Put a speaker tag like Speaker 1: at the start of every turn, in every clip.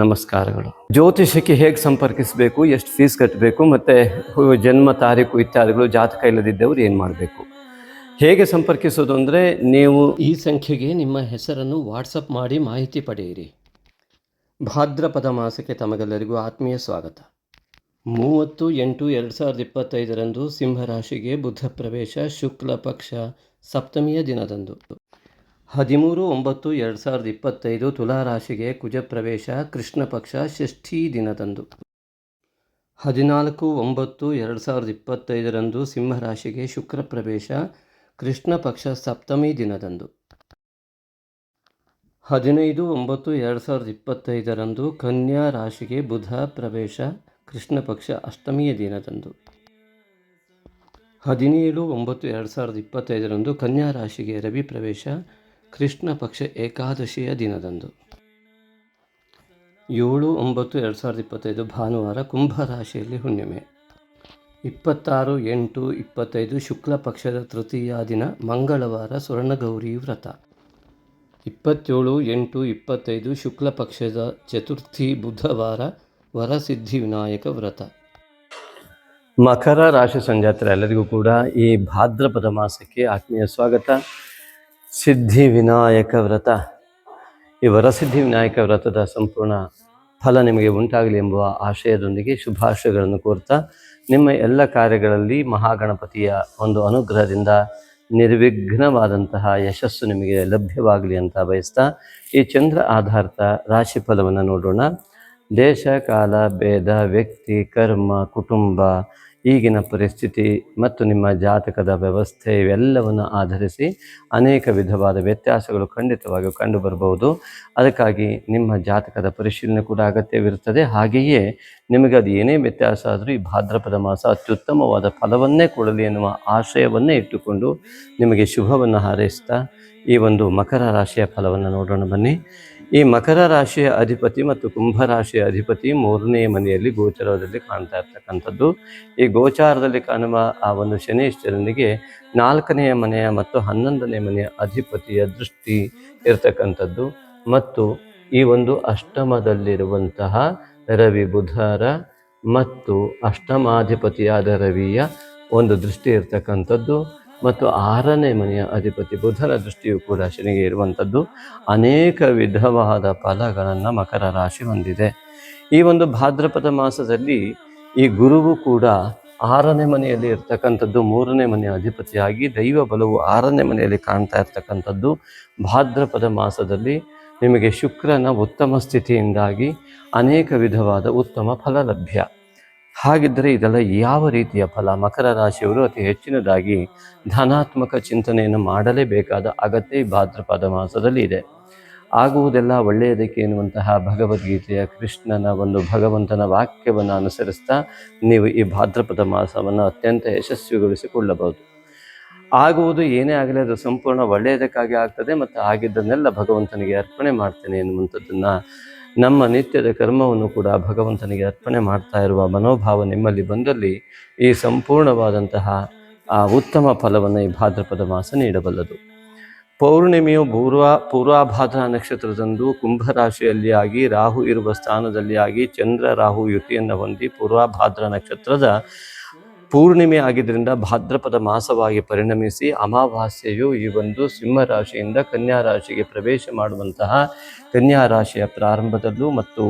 Speaker 1: ನಮಸ್ಕಾರಗಳು. ಜ್ಯೋತಿಷಕ್ಕೆ ಹೇಗೆ ಸಂಪರ್ಕಿಸಬೇಕು, ಎಷ್ಟು ಫೀಸ್ ಕಟ್ಟಬೇಕು ಮತ್ತು ಜನ್ಮ ತಾರೀಕು ಇತ್ಯಾದಿಗಳು, ಜಾತಕ ಇಲ್ಲದಿದ್ದವರು ಏನು ಮಾಡಬೇಕು? ಹೇಗೆ ಸಂಪರ್ಕಿಸೋದು ಅಂದರೆ ನೀವು ಈ ಸಂಖ್ಯೆಗೆ ನಿಮ್ಮ ಹೆಸರನ್ನು ವಾಟ್ಸಪ್ ಮಾಡಿ ಮಾಹಿತಿ ಪಡೆಯಿರಿ. ಭಾದ್ರಪದ ಮಾಸಕ್ಕೆ ತಮಗೆಲ್ಲರಿಗೂ ಆತ್ಮೀಯ ಸ್ವಾಗತ. ಮೂವತ್ತು ಎಂಟು ಎರಡು ಸಾವಿರದ ಇಪ್ಪತ್ತೈದರಂದು ಸಿಂಹರಾಶಿಗೆ ಬುಧ ಪ್ರವೇಶ, ಶುಕ್ಲ ಪಕ್ಷ, ಸಪ್ತಮಿಯ ದಿನದಂದು. ಹದಿಮೂರು ಒಂಬತ್ತು ಎರಡು ಸಾವಿರದ ಇಪ್ಪತ್ತೈದು ತುಲಾ ರಾಶಿಗೆ ಕುಜ ಪ್ರವೇಶ ಕೃಷ್ಣ ಪಕ್ಷ ಷಷ್ಠಿ ದಿನದಂದು. ಹದಿನಾಲ್ಕು ಒಂಬತ್ತು ಎರಡು ಸಾವಿರದ ಇಪ್ಪತ್ತೈದರಂದು ಸಿಂಹರಾಶಿಗೆ ಶುಕ್ರ ಪ್ರವೇಶ ಕೃಷ್ಣ ಪಕ್ಷ ಸಪ್ತಮಿ ದಿನದಂದು. ಹದಿನೈದು ಒಂಬತ್ತು ಎರಡು ಸಾವಿರದ ಇಪ್ಪತ್ತೈದರಂದು ಕನ್ಯಾ ರಾಶಿಗೆ ಬುಧ ಪ್ರವೇಶ ಕೃಷ್ಣ ಪಕ್ಷ ಅಷ್ಟಮಿಯ ದಿನದಂದು. ಹದಿನೇಳು ಒಂಬತ್ತು ಎರಡು ಸಾವಿರದ ಇಪ್ಪತ್ತೈದರಂದು ಕನ್ಯಾ ರಾಶಿಗೆ ರವಿ ಪ್ರವೇಶ ಕೃಷ್ಣ ಪಕ್ಷ ಏಕಾದಶಿಯ ದಿನದಂದು. ಏಳು ಒಂಬತ್ತು ಎರಡು ಸಾವಿರದ ಇಪ್ಪತ್ತೈದು ಭಾನುವಾರ ಕುಂಭ ರಾಶಿಯಲ್ಲಿ ಹುಣ್ಣಿಮೆ. ಇಪ್ಪತ್ತಾರು ಎಂಟು ಇಪ್ಪತ್ತೈದು ಶುಕ್ಲ ಪಕ್ಷದ ತೃತೀಯ ದಿನ ಮಂಗಳವಾರ ಸ್ವರ್ಣಗೌರಿ ವ್ರತ. ಇಪ್ಪತ್ತೇಳು ಎಂಟು ಇಪ್ಪತ್ತೈದು ಶುಕ್ಲ ಪಕ್ಷದ ಚತುರ್ಥಿ ಬುಧವಾರ ವರಸಿದ್ಧಿ ವಿನಾಯಕ ವ್ರತ. ಮಕರ ರಾಶಿ ಸಂಜಾತರ ಎಲ್ಲರಿಗೂ ಕೂಡ ಈ ಭಾದ್ರಪದ ಮಾಸಕ್ಕೆ ಆತ್ಮೀಯ ಸ್ವಾಗತ. ಸಿದ್ಧಿ ವಿನಾಯಕ ವ್ರತ ಈ ವರಸಿದ್ಧಿ ವಿನಾಯಕ ವ್ರತದ ಸಂಪೂರ್ಣ ಫಲ ನಿಮಗೆ ಉಂಟಾಗಲಿ ಎಂಬುವ ಆಶಯದೊಂದಿಗೆ ಶುಭಾಶಯಗಳನ್ನು ಕೋರ್ತಾ, ನಿಮ್ಮ ಎಲ್ಲ ಕಾರ್ಯಗಳಲ್ಲಿ ಮಹಾಗಣಪತಿಯ ಒಂದು ಅನುಗ್ರಹದಿಂದ ನಿರ್ವಿಘ್ನವಾದಂತಹ ಯಶಸ್ಸು ನಿಮಗೆ ಲಭ್ಯವಾಗಲಿ ಅಂತ ಬಯಸ್ತಾ, ಈ ಚಂದ್ರ ಆಧಾರಿತ ರಾಶಿ ಫಲವನ್ನು ನೋಡೋಣ. ದೇಶ, ಕಾಲ, ಭೇದ, ವ್ಯಕ್ತಿ, ಕರ್ಮ, ಕುಟುಂಬ ಈಗಿನ ಪರಿಸ್ಥಿತಿ ಮತ್ತು ನಿಮ್ಮ ಜಾತಕದ ವ್ಯವಸ್ಥೆ ಇವೆಲ್ಲವನ್ನು ಆಧರಿಸಿ ಅನೇಕ ವಿಧವಾದ ವ್ಯತ್ಯಾಸಗಳು ಖಂಡಿತವಾಗಿಯೂ ಕಂಡುಬರಬಹುದು ಅದಕ್ಕಾಗಿ ನಿಮ್ಮ ಜಾತಕದ ಪರಿಶೀಲನೆ ಕೂಡ ಅಗತ್ಯವಿರುತ್ತದೆ. ಹಾಗೆಯೇ ನಿಮಗೆ ಅದು ಏನೇ ವ್ಯತ್ಯಾಸ ಆದರೂ ಈ ಭಾದ್ರಪದ ಮಾಸ ಅತ್ಯುತ್ತಮವಾದ ಫಲವನ್ನೇ ಕೊಡಲಿ ಎನ್ನುವ ಆಶಯವನ್ನೇ ಇಟ್ಟುಕೊಂಡು ನಿಮಗೆ ಶುಭವನ್ನು ಹಾರೈಸ್ತಾ ಈ ಒಂದು ಮಕರ ರಾಶಿಯ ಫಲವನ್ನು ನೋಡೋಣ ಬನ್ನಿ. ಈ ಮಕರ ರಾಶಿಯ ಅಧಿಪತಿ ಮತ್ತು ಕುಂಭ ರಾಶಿಯ ಅಧಿಪತಿ ಮೂರನೇ ಮನೆಯಲ್ಲಿ ಗೋಚರದಲ್ಲಿ ಕಾಣ್ತಾ ಇರ್ತಕ್ಕಂಥದ್ದು. ಈ ಗೋಚಾರದಲ್ಲಿ ಕಾಣುವ ಆ ಒಂದು ಶನೇಶ್ವರನಿಗೆ ನಾಲ್ಕನೆಯ ಮನೆಯ ಮತ್ತು ಹನ್ನೊಂದನೇ ಮನೆಯ ಅಧಿಪತಿಯ ದೃಷ್ಟಿ ಇರತಕ್ಕಂಥದ್ದು. ಮತ್ತು ಈ ಒಂದು ಅಷ್ಟಮದಲ್ಲಿರುವಂತಹ ರವಿ ಬುಧರ ಮತ್ತು ಅಷ್ಟಮಾಧಿಪತಿಯಾದ ರವಿಯ ಒಂದು ದೃಷ್ಟಿ ಇರತಕ್ಕಂಥದ್ದು. ಮತ್ತು ಆರನೇ ಮನೆಯ ಅಧಿಪತಿ ಬುಧನ ದೃಷ್ಟಿಯು ಕೂಡ ಶನಿಗೆ ಇರುವಂಥದ್ದು ಅನೇಕ ವಿಧವಾದ ಫಲಗಳನ್ನು ಮಕರ ರಾಶಿ ಹೊಂದಿದೆ. ಈ ಒಂದು ಭಾದ್ರಪದ ಮಾಸದಲ್ಲಿ ಈ ಗುರುವು ಕೂಡ ಆರನೇ ಮನೆಯಲ್ಲಿ ಇರ್ತಕ್ಕಂಥದ್ದು ಮೂರನೇ ಮನೆಯ ಅಧಿಪತಿಯಾಗಿ ದೈವ ಬಲವು ಆರನೇ ಮನೆಯಲ್ಲಿ ಕಾಣ್ತಾ ಇರ್ತಕ್ಕಂಥದ್ದು ಭಾದ್ರಪದ ಮಾಸದಲ್ಲಿ ನಿಮಗೆ ಶುಕ್ರನ ಉತ್ತಮ ಸ್ಥಿತಿಯಿಂದಾಗಿ ಅನೇಕ ವಿಧವಾದ ಉತ್ತಮ ಫಲ ಲಭ್ಯ. ಹಾಗಿದ್ದರೆ ಇದೆಲ್ಲ ಯಾವ ರೀತಿಯ ಫಲ? ಮಕರ ರಾಶಿಯವರು ಅತಿ ಹೆಚ್ಚಿನದಾಗಿ ಧನಾತ್ಮಕ ಚಿಂತನೆಯನ್ನು ಮಾಡಲೇಬೇಕಾದ ಅಗತ್ಯ ಭಾದ್ರಪದ ಮಾಸದಲ್ಲಿ ಇದೆ. ಆಗುವುದೆಲ್ಲ ಒಳ್ಳೆಯದಕ್ಕೆ ಎನ್ನುವಂತಹ ಭಗವದ್ಗೀತೆಯ ಕೃಷ್ಣನ ಒಂದು ಭಗವಂತನ ವಾಕ್ಯವನ್ನು ಅನುಸರಿಸ್ತಾ ನೀವು ಈ ಭಾದ್ರಪದ ಮಾಸವನ್ನು ಅತ್ಯಂತ ಯಶಸ್ವಿಗೊಳಿಸಿಕೊಳ್ಳಬಹುದು. ಆಗುವುದು ಏನೇ ಆಗಲಿ ಅದು ಸಂಪೂರ್ಣ ಒಳ್ಳೆಯದಕ್ಕಾಗಿ ಆಗ್ತದೆ ಮತ್ತು ಆಗಿದ್ದನ್ನೆಲ್ಲ ಭಗವಂತನಿಗೆ ಅರ್ಪಣೆ ಮಾಡ್ತೇನೆ ಎನ್ನುವಂಥದ್ದನ್ನು ನಮ್ಮ ನಿತ್ಯದ ಕರ್ಮವನ್ನು ಕೂಡ ಭಗವಂತನಿಗೆ ಅರ್ಪಣೆ ಮಾಡ್ತಾ ಇರುವ ಮನೋಭಾವ ನಿಮ್ಮಲ್ಲಿ ಬಂದಲ್ಲಿ ಈ ಸಂಪೂರ್ಣವಾದಂತಹ ಆ ಉತ್ತಮ ಫಲವನ್ನು ಈ ಭಾದ್ರಪದ ಮಾಸ ನೀಡಬಲ್ಲದು. ಪೌರ್ಣಿಮೆಯು ಪೂರ್ವ ಪೂರ್ವಾಭಾದ್ರ ನಕ್ಷತ್ರದಂದು ಕುಂಭರಾಶಿಯಲ್ಲಿ ಆಗಿ, ರಾಹು ಇರುವ ಸ್ಥಾನದಲ್ಲಿ ಆಗಿ, ಚಂದ್ರ, ರಾಹು ಯುತಿಯನ್ನು ಹೊಂದಿ ಪೂರ್ವಾಭಾದ್ರ ನಕ್ಷತ್ರದ ಪೂರ್ಣಿಮೆ ಆಗಿದ್ದರಿಂದ ಭಾದ್ರಪದ ಮಾಸವಾಗಿ ಪರಿಣಮಿಸಿ ಅಮಾವಾಸ್ಯೆಯು ಈ ಒಂದು ಸಿಂಹ ರಾಶಿಯಿಂದ ಕನ್ಯಾ ರಾಶಿಗೆ ಪ್ರವೇಶ ಮಾಡುವಂತಹ ಕನ್ಯಾ ರಾಶಿಯ ಪ್ರಾರಂಭದಲ್ಲೂ ಮತ್ತು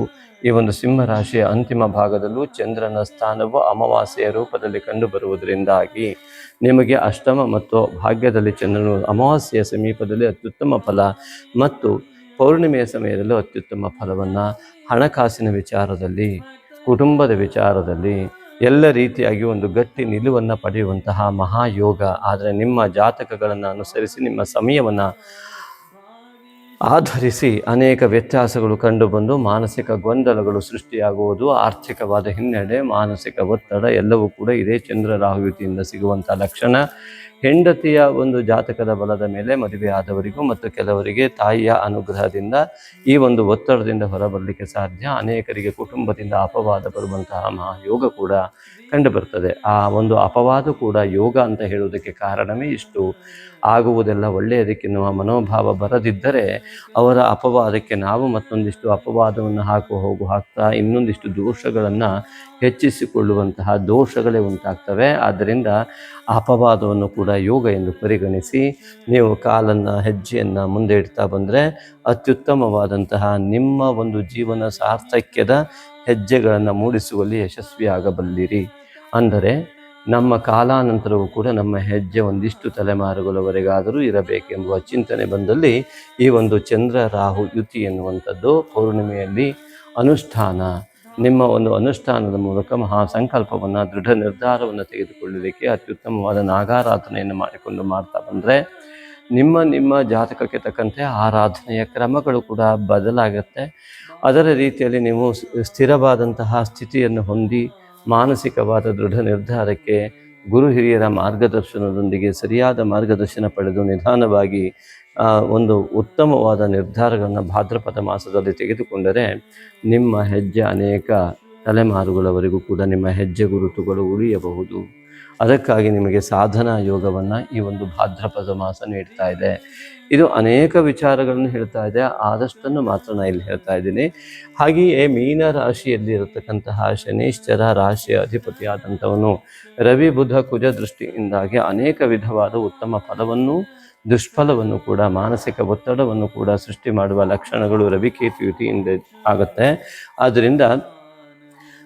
Speaker 1: ಈ ಒಂದು ಸಿಂಹ ರಾಶಿಯ ಅಂತಿಮ ಭಾಗದಲ್ಲೂ ಚಂದ್ರನ ಸ್ಥಾನವು ಅಮಾವಾಸ್ಯೆಯ ರೂಪದಲ್ಲಿ ಕಂಡುಬರುವುದರಿಂದಾಗಿ ನಿಮಗೆ ಅಷ್ಟಮ ಮತ್ತು ಭಾಗ್ಯದಲ್ಲಿ ಚಂದ್ರನು ಅಮಾವಾಸ್ಯೆಯ ಸಮೀಪದಲ್ಲಿ ಅತ್ಯುತ್ತಮ ಫಲ ಮತ್ತು ಪೌರ್ಣಿಮೆಯ ಸಮಯದಲ್ಲೂ ಅತ್ಯುತ್ತಮ ಫಲವನ್ನು ಹಣಕಾಸಿನ ವಿಚಾರದಲ್ಲಿ, ಕುಟುಂಬದ ವಿಚಾರದಲ್ಲಿ ಎಲ್ಲ ರೀತಿಯಾಗಿ ಒಂದು ಗಟ್ಟಿ ನಿಲುವನ್ನು ಪಡೆಯುವಂತಹ ಮಹಾಯೋಗ. ಆದರೆ ನಿಮ್ಮ ಜಾತಕಗಳನ್ನು ಅನುಸರಿಸಿ, ನಿಮ್ಮ ಸಮಯವನ್ನು ಆಧರಿಸಿ ಅನೇಕ ವ್ಯತ್ಯಾಸಗಳು ಕಂಡುಬಂದು ಮಾನಸಿಕ ಗೊಂದಲಗಳು ಸೃಷ್ಟಿಯಾಗುವುದು. ಆರ್ಥಿಕವಾದ ಹಿನ್ನಡೆ ಮಾನಸಿಕ ಒತ್ತಡ ಎಲ್ಲವೂ ಕೂಡ ಇದೇ ಚಂದ್ರ ರಾಹುಯುತಿಯಿಂದ ಸಿಗುವಂಥ ಲಕ್ಷಣ. ಹೆಂಡತಿಯ ಒಂದು ಜಾತಕದ ಬಲದ ಮೇಲೆ ಮದುವೆಯಾದವರಿಗೂ ಮತ್ತು ಕೆಲವರಿಗೆ ತಾಯಿಯ ಅನುಗ್ರಹದಿಂದ ಈ ಒಂದು ಒತ್ತಡದಿಂದ ಹೊರಬರಲಿಕ್ಕೆ ಸಾಧ್ಯ. ಅನೇಕರಿಗೆ ಕುಟುಂಬದಿಂದ ಅಪವಾದ ಬರುವಂತಹ ಮಹಾಯೋಗ ಕೂಡ ಕಂಡುಬರ್ತದೆ. ಆ ಒಂದು ಅಪವಾದ ಕೂಡ ಯೋಗ ಅಂತ ಹೇಳುವುದಕ್ಕೆ ಕಾರಣವೇ ಇಷ್ಟು. ಆಗುವುದೆಲ್ಲ ಒಳ್ಳೆಯದಕ್ಕೆನ್ನುವ ಮನೋಭಾವ ಬರದಿದ್ದರೆ ಅವರ ಅಪವಾದಕ್ಕೆ ನಾವು ಮತ್ತೊಂದಿಷ್ಟು ಅಪವಾದವನ್ನು ಹಾಕು ಹೋಗು ಹಾಕ್ತಾ ಇನ್ನೊಂದಿಷ್ಟು ದೋಷಗಳನ್ನು ಹೆಚ್ಚಿಸಿಕೊಳ್ಳುವಂತಹ ದೋಷಗಳೇ ಉಂಟಾಗ್ತವೆ. ಆದ್ದರಿಂದ ಅಪವಾದವನ್ನು ಕೂಡ ಯೋಗ ಎಂದು ಪರಿಗಣಿಸಿ ನೀವು ಕಾಲನ್ನು, ಹೆಜ್ಜೆಯನ್ನು ಮುಂದೆ ಇಡ್ತಾ ಬಂದರೆ ಅತ್ಯುತ್ತಮವಾದಂತಹ ನಿಮ್ಮ ಒಂದು ಜೀವನ ಸಾರ್ಥಕ್ಯದ ಹೆಜ್ಜೆಗಳನ್ನು ಮೂಡಿಸುವಲ್ಲಿ ಯಶಸ್ವಿಯಾಗಬಲ್ಲಿರಿ. ಅಂದರೆ ನಮ್ಮ ಕಾಲಾನಂತರವೂ ಕೂಡ ನಮ್ಮ ಹೆಜ್ಜೆ ಒಂದಿಷ್ಟು ತಲೆಮಾರುಗಳವರೆಗಾದರೂ ಇರಬೇಕೆಂಬ ಚಿಂತನೆ ಬಂದಲ್ಲಿ ಈ ಒಂದು ಚಂದ್ರ, ರಾಹು, ಯುತಿ ಎನ್ನುವಂಥದ್ದು ಪೌರ್ಣಿಮೆಯಲ್ಲಿ ಅನುಷ್ಠಾನ. ನಿಮ್ಮ ಒಂದು ಅನುಷ್ಠಾನದ ಮೂಲಕ ಮಹಾ ಸಂಕಲ್ಪವನ್ನು ದೃಢ ನಿರ್ಧಾರವನ್ನು ತೆಗೆದುಕೊಳ್ಳಲಿಕ್ಕೆ ಅತ್ಯುತ್ತಮವಾದ ನಾಗಾರಾಧನೆಯನ್ನು ಮಾಡಿಕೊಂಡು ಮಾಡ್ತಾ ಬಂದರೆ, ನಿಮ್ಮ ನಿಮ್ಮ ಜಾತಕಕ್ಕೆ ತಕ್ಕಂತೆ ಆರಾಧನೆಯ ಕ್ರಮಗಳು ಕೂಡ ಬದಲಾಗುತ್ತೆ. ಅದರ ರೀತಿಯಲ್ಲಿ ನೀವು ಸ್ಥಿರವಾದಂತಹ ಸ್ಥಿತಿಯನ್ನು ಹೊಂದಿ, ಮಾನಸಿಕವಾದ ದೃಢ ನಿರ್ಧಾರಕ್ಕೆ ಗುರು ಹಿರಿಯರ ಮಾರ್ಗದರ್ಶನದೊಂದಿಗೆ ಸರಿಯಾದ ಮಾರ್ಗದರ್ಶನ ಪಡೆದು ನಿಧಾನವಾಗಿ ಒಂದು ಉತ್ತಮವಾದ ನಿರ್ಧಾರಗಳನ್ನು ಭಾದ್ರಪದ ಮಾಸದಲ್ಲಿ ತೆಗೆದುಕೊಂಡರೆ ನಿಮ್ಮ ಹೆಜ್ಜೆ ಅನೇಕ ತಲೆಮಾರುಗಳವರೆಗೂ ಕೂಡ ನಿಮ್ಮ ಹೆಜ್ಜೆ ಗುರುತುಗಳು ಉಳಿಯಬಹುದು. ಅದಕ್ಕಾಗಿ ನಿಮಗೆ ಸಾಧನಾ ಯೋಗವನ್ನು ಈ ಒಂದು ಭಾದ್ರಪದ ಮಾಸ ನೀಡ್ತಾ ಇದೆ. ಇದು ಅನೇಕ ವಿಚಾರಗಳನ್ನು ಹೇಳ್ತಾ ಇದೆ. ಆದಷ್ಟನ್ನು ಮಾತ್ರ ನಾನು ಇಲ್ಲಿ ಹೇಳ್ತಾ ಇದ್ದೀನಿ. ಹಾಗೆಯೇ ಮೀನ ರಾಶಿಯಲ್ಲಿ ಇರತಕ್ಕಂತಹ ಶನೀಶ್ಚರ ರಾಶಿಯ ಅಧಿಪತಿಯಾದಂಥವನು ರವಿ ಬುಧ ಕುಜ ದೃಷ್ಟಿಯಿಂದಾಗಿ ಅನೇಕ ವಿಧವಾದ ಉತ್ತಮ ಫಲವನ್ನು ದುಷ್ಫಲವನ್ನು ಕೂಡ, ಮಾನಸಿಕ ಒತ್ತಡವನ್ನು ಕೂಡ ಸೃಷ್ಟಿ ಮಾಡುವ ಲಕ್ಷಣಗಳು ರವಿಕೇತು ಯುತಿಯಿಂದ ಆಗುತ್ತೆ. ಆದ್ದರಿಂದ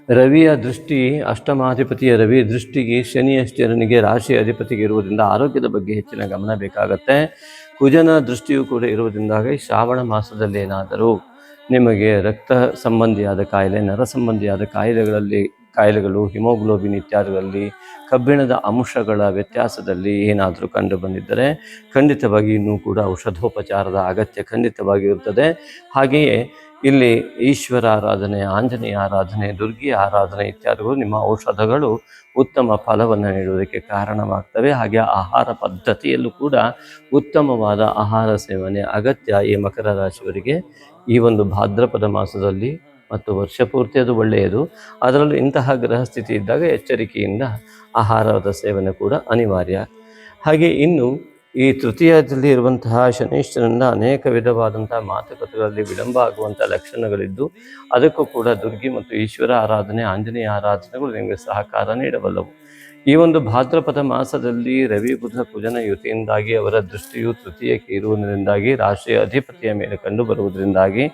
Speaker 1: ರವಿಯ ದೃಷ್ಟಿ, ಅಷ್ಟಮಾಧಿಪತಿಯ ರವಿ ದೃಷ್ಟಿಗೆ ಶನಿ ಅಷ್ಟರನಿಗೆ ರಾಶಿ ಅಧಿಪತಿಗೆ ಇರುವುದರಿಂದ ಆರೋಗ್ಯದ ಬಗ್ಗೆ ಹೆಚ್ಚಿನ ಗಮನ ಬೇಕಾಗತ್ತೆ. ಕುಜನ ದೃಷ್ಟಿಯು ಕೂಡ ಇರುವುದರಿಂದಾಗಿ ಶ್ರಾವಣ ಮಾಸದಲ್ಲಿ ಏನಾದರೂ ನಿಮಗೆ ರಕ್ತ ಸಂಬಂಧಿಯಾದ ಕಾಯಿಲೆ ನರ ಸಂಬಂಧಿಯಾದ ಕಾಯಿಲೆಗಳಲ್ಲಿ ಕಾಯಿಲೆಗಳು, ಹಿಮೋಗ್ಲೋಬಿನ್ ಇತ್ಯಾದಿಗಳಲ್ಲಿ ಕಬ್ಬಿಣದ ಅಂಶಗಳ ವ್ಯತ್ಯಾಸದಲ್ಲಿ ಏನಾದರೂ ಕಂಡು ಬಂದಿದ್ದರೆ ಖಂಡಿತವಾಗಿ ಇನ್ನೂ ಕೂಡ ಔಷಧೋಪಚಾರದ ಅಗತ್ಯ ಖಂಡಿತವಾಗಿರುತ್ತದೆ. ಹಾಗೆಯೇ ಇಲ್ಲಿ ಈಶ್ವರ ಆರಾಧನೆ, ಆಂಜನೇಯ ಆರಾಧನೆ, ದುರ್ಗಿ ಆರಾಧನೆ ಇತ್ಯಾದಿಗಳು ನಿಮ್ಮ ಔಷಧಗಳು ಉತ್ತಮ ಫಲವನ್ನು ನೀಡುವುದಕ್ಕೆ ಕಾರಣವಾಗ್ತವೆ. ಹಾಗೆ ಆಹಾರ ಪದ್ಧತಿಯಲ್ಲೂ ಕೂಡ ಉತ್ತಮವಾದ ಆಹಾರ ಸೇವನೆ ಅಗತ್ಯ ಈ ಮಕರ ರಾಶಿಯವರಿಗೆ. ಈ ಒಂದು ಭಾದ್ರಪದ ಮಾಸದಲ್ಲಿ ಮತ್ತು ವರ್ಷ ಪೂರ್ತಿ ಅದು ಒಳ್ಳೆಯದು. ಅದರಲ್ಲೂ ಇಂತಹ ಗ್ರಹ ಸ್ಥಿತಿ ಇದ್ದಾಗ ಎಚ್ಚರಿಕೆಯಿಂದ ಆಹಾರದ ಸೇವನೆ ಕೂಡ ಅನಿವಾರ್ಯ. ಹಾಗೆ ಇನ್ನು ಈ ತೃತೀಯದಲ್ಲಿ ಇರುವಂತಹ ಶನೀಶ್ವರನಿಂದ ಅನೇಕ ವಿಧವಾದಂತಹ ಮಾತುಕತೆಗಳಲ್ಲಿ ವಿಳಂಬ ಆಗುವಂಥ ಲಕ್ಷಣಗಳಿದ್ದು, ಅದಕ್ಕೂ ಕೂಡ ದುರ್ಗಿ ಮತ್ತು ಈಶ್ವರ ಆರಾಧನೆ, ಆಂಜನೇಯ ಆರಾಧನೆಗಳು ನಿಮಗೆ ಸಹಕಾರ ನೀಡಬಲ್ಲವು. ಈ ಒಂದು ಭಾದ್ರಪದ ಮಾಸದಲ್ಲಿ ರವಿ ಬುಧ ಪೂಜನ ಯುತಿಯಿಂದಾಗಿ ಅವರ ದೃಷ್ಟಿಯು ತೃತೀಯಕ್ಕೆ ಇರುವುದರಿಂದಾಗಿ ರಾಷ್ಟ್ರೀಯ ಅಧಿಪತಿಯ ಮೇಲೆ ಕಂಡು ಬರುವುದರಿಂದಾಗಿ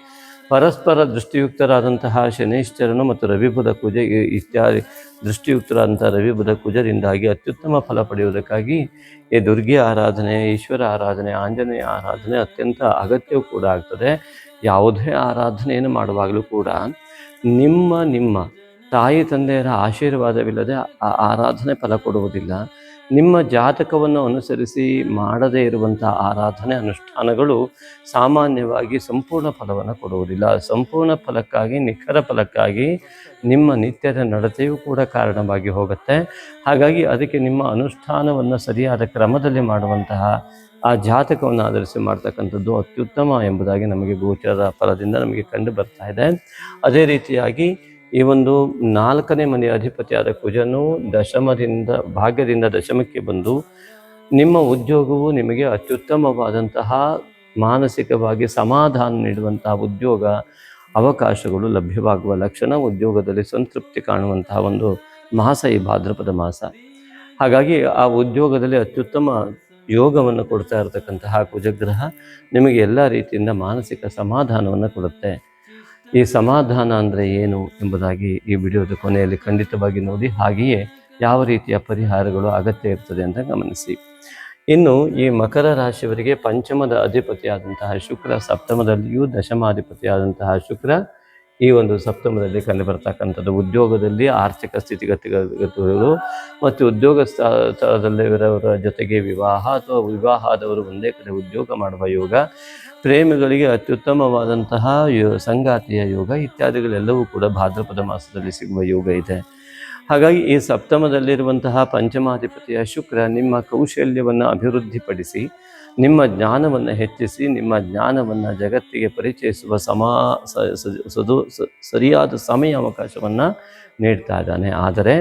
Speaker 1: ಪರಸ್ಪರ ದೃಷ್ಟಿಯುಕ್ತರಾದಂತಹ ಶನೈಶ್ಚರನು ಮತ್ತು ರವಿಬುಧ ಕುಜ ಇತ್ಯಾದಿ ದೃಷ್ಟಿಯುಕ್ತರಾದಂಥ ರವಿಬುಧ ಕುಜರಿಂದಾಗಿ ಅತ್ಯುತ್ತಮ ಫಲ ಪಡೆಯುವುದಕ್ಕಾಗಿ ಈ ದುರ್ಗೆ ಆರಾಧನೆ, ಈಶ್ವರ ಆರಾಧನೆ, ಆಂಜನೇಯ ಆರಾಧನೆ ಅತ್ಯಂತ ಅಗತ್ಯವೂ ಕೂಡ ಆಗ್ತದೆ. ಯಾವುದೇ ಆರಾಧನೆಯನ್ನು ಮಾಡುವಾಗಲೂ ಕೂಡ ನಿಮ್ಮ ನಿಮ್ಮ ತಾಯಿ, ತಂದೆಯರ ಆಶೀರ್ವಾದವಿಲ್ಲದೆ ಆ ಆರಾಧನೆ ಫಲ ಕೊಡುವುದಿಲ್ಲ. ನಿಮ್ಮ ಜಾತಕವನ್ನು ಅನುಸರಿಸಿ ಮಾಡದೇ ಇರುವಂಥ ಆರಾಧನೆ ಅನುಷ್ಠಾನಗಳು ಸಾಮಾನ್ಯವಾಗಿ ಸಂಪೂರ್ಣ ಫಲವನ್ನು ಕೊಡುವುದಿಲ್ಲ. ಸಂಪೂರ್ಣ ಫಲಕ್ಕಾಗಿ, ನಿಖರ ಫಲಕ್ಕಾಗಿ ನಿಮ್ಮ ನಿತ್ಯದ ನಡತೆಯೂ ಕೂಡ ಕಾರಣವಾಗಿ ಹೋಗುತ್ತೆ. ಹಾಗಾಗಿ ಅದಕ್ಕೆ ನಿಮ್ಮ ಅನುಷ್ಠಾನವನ್ನು ಸರಿಯಾದ ಕ್ರಮದಲ್ಲಿ ಮಾಡುವಂತಹ ಆ ಜಾತಕವನ್ನು ಆಧರಿಸಿ ಮಾಡ್ತಕ್ಕಂಥದ್ದು ಅತ್ಯುತ್ತಮ ಎಂಬುದಾಗಿ ನಮಗೆ ಗೋಚರದ ಫಲದಿಂದ ನಮಗೆ ಕಂಡು ಬರ್ತಾ ಇದೆ. ಅದೇ ರೀತಿಯಾಗಿ ಈ ಒಂದು ನಾಲ್ಕನೇ ಮನೆಯ ಅಧಿಪತಿಯಾದ ಕುಜನು ದಶಮದಿಂದ, ಭಾಗ್ಯದಿಂದ ದಶಮಕ್ಕೆ ಬಂದು, ನಿಮ್ಮ ಉದ್ಯೋಗವು ನಿಮಗೆ ಅತ್ಯುತ್ತಮವಾದಂತಹ ಮಾನಸಿಕವಾಗಿ ಸಮಾಧಾನ ನೀಡುವಂತಹ ಉದ್ಯೋಗ, ಅವಕಾಶಗಳು ಲಭ್ಯವಾಗುವ ಲಕ್ಷಣ ಉದ್ಯೋಗದಲ್ಲಿ ಸಂತೃಪ್ತಿ ಕಾಣುವಂತಹ ಒಂದು ಮಾಸ ಈ ಭಾದ್ರಪದ ಮಾಸ. ಹಾಗಾಗಿ ಆ ಉದ್ಯೋಗದಲ್ಲಿ ಅತ್ಯುತ್ತಮ ಯೋಗವನ್ನು ಕೊಡ್ತಾ ಇರತಕ್ಕಂತಹ ಕುಜಗ್ರಹ ನಿಮಗೆ ಎಲ್ಲ ರೀತಿಯಿಂದ ಮಾನಸಿಕ ಸಮಾಧಾನವನ್ನು ಕೊಡುತ್ತೆ. ಈ ಸಮಾಧಾನ ಅಂದರೆ ಏನು ಎಂಬುದಾಗಿ ಈ ವಿಡಿಯೋದ ಕೊನೆಯಲ್ಲಿ ಖಂಡಿತವಾಗಿ ನೋಡಿ, ಹಾಗೆಯೇ ಯಾವ ರೀತಿಯ ಪರಿಹಾರಗಳು ಅಗತ್ಯ ಇರ್ತದೆ ಅಂತ ಗಮನಿಸಿ. ಇನ್ನು ಈ ಮಕರ ರಾಶಿಯವರಿಗೆ ಪಂಚಮದ ಅಧಿಪತಿಯಾದಂತಹ ಶುಕ್ರ, ಸಪ್ತಮದಲ್ಲಿಯೂ ದಶಮಾಧಿಪತಿಯಾದಂತಹ ಶುಕ್ರ, ಈ ಒಂದು ಸಪ್ತಮದಲ್ಲಿ ಕಂಡು ಬರ್ತಕ್ಕಂಥದ್ದು ಉದ್ಯೋಗದಲ್ಲಿ ಆರ್ಥಿಕ ಸ್ಥಿತಿಗತಿಗಳು ಮತ್ತು ಉದ್ಯೋಗ ಸ್ಥಳ ಸ್ಥಳದಲ್ಲಿರೋರ ಜೊತೆಗೆ ವಿವಾಹ ಅಥವಾ ವಿವಾಹ ಆದವರು ಒಂದೇ ಕಡೆ ಉದ್ಯೋಗ ಮಾಡುವ ಯೋಗ ಪ್ರೇಮಿಗಳಿಗೆ ಅತ್ಯುತ್ತಮವಾದಂತಹ ಯೋ ಸಂಗಾತಿಯ ಯೋಗ ಇತ್ಯಾದಿಗಳೆಲ್ಲವೂ ಕೂಡ ಭಾದ್ರಪದ ಮಾಸದಲ್ಲಿ ಸಿಗುವ ಯೋಗ ಇದೆ. ಹಾಗಾಗಿ ಈ ಸಪ್ತಮದಲ್ಲಿರುವಂತಹ ಪಂಚಮಾಧಿಪತಿಯ ಶುಕ್ರ ನಿಮ್ಮ ಕೌಶಲ್ಯವನ್ನು ಅಭಿವೃದ್ಧಿಪಡಿಸಿ, ನಿಮ್ಮ ಜ್ಞಾನವನ್ನು ಹೆಚ್ಚಿಸಿ, ನಿಮ್ಮ ಜ್ಞಾನವನ್ನು ಜಗತ್ತಿಗೆ ಪರಿಚಯಿಸುವ ಸಮಾ ಸದು ಸರಿಯಾದ ಸಮಯ ಅವಕಾಶವನ್ನು ನೀಡ್ತಾ ಇದ್ದಾನೆ. ಆದರೆ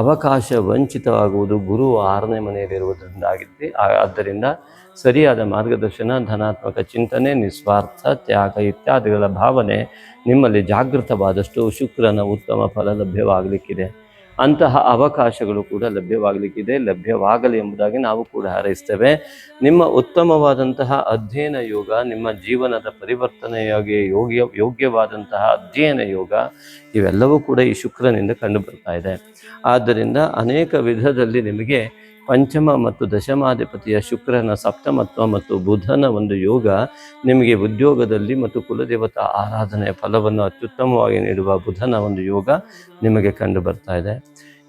Speaker 1: ಅವಕಾಶ ವಂಚಿತವಾಗುವುದು ಗುರು ಆರನೇ ಮನೆಯಲ್ಲಿರುವುದರಿಂದ ಆಗಿತ್ತು ಆದ್ದರಿಂದ ಸರಿಯಾದ ಮಾರ್ಗದರ್ಶನ, ಧನಾತ್ಮಕ ಚಿಂತನೆ, ನಿಸ್ವಾರ್ಥ ತ್ಯಾಗ ಇತ್ಯಾದಿಗಳ ಭಾವನೆ ನಿಮ್ಮಲ್ಲಿ ಜಾಗೃತವಾದಷ್ಟು ಶುಕ್ರನ ಉತ್ತಮ ಫಲ ಲಭ್ಯವಾಗಲಿಕ್ಕಿದೆ. ಅಂತಹ ಅವಕಾಶಗಳು ಕೂಡ ಲಭ್ಯವಾಗಲಿಕ್ಕಿದೆ, ಲಭ್ಯವಾಗಲಿ ಎಂಬುದಾಗಿ ನಾವು ಕೂಡ ಹಾರೈಸ್ತೇವೆ. ನಿಮ್ಮ ಉತ್ತಮವಾದಂತಹ ಅಧ್ಯಯನ ಯೋಗ, ನಿಮ್ಮ ಜೀವನದ ಪರಿವರ್ತನೆಯಾಗಿ ಯೋಗ್ಯ, ಯೋಗ್ಯವಾದಂತಹ ಅಧ್ಯಯನ ಯೋಗ, ಇವೆಲ್ಲವೂ ಕೂಡ ಈ ಶುಕ್ರನಿಂದ ಕಂಡುಬರ್ತಾ ಇದೆ. ಆದ್ದರಿಂದ ಅನೇಕ ವಿಧದಲ್ಲಿ ನಿಮಗೆ ಪಂಚಮ ಮತ್ತು ದಶಮಾಧಿಪತಿಯ ಶುಕ್ರನ ಸಪ್ತಮತ್ವ ಮತ್ತು ಬುಧನ ಒಂದು ಯೋಗ ನಿಮಗೆ ಉದ್ಯೋಗದಲ್ಲಿ ಮತ್ತು ಕುಲದೇವತಾ ಆರಾಧನೆಯ ಫಲವನ್ನು ಅತ್ಯುತ್ತಮವಾಗಿ ನೀಡುವ ಬುಧನ ಒಂದು ಯೋಗ ನಿಮಗೆ ಕಂಡು ಬರ್ತಾ ಇದೆ.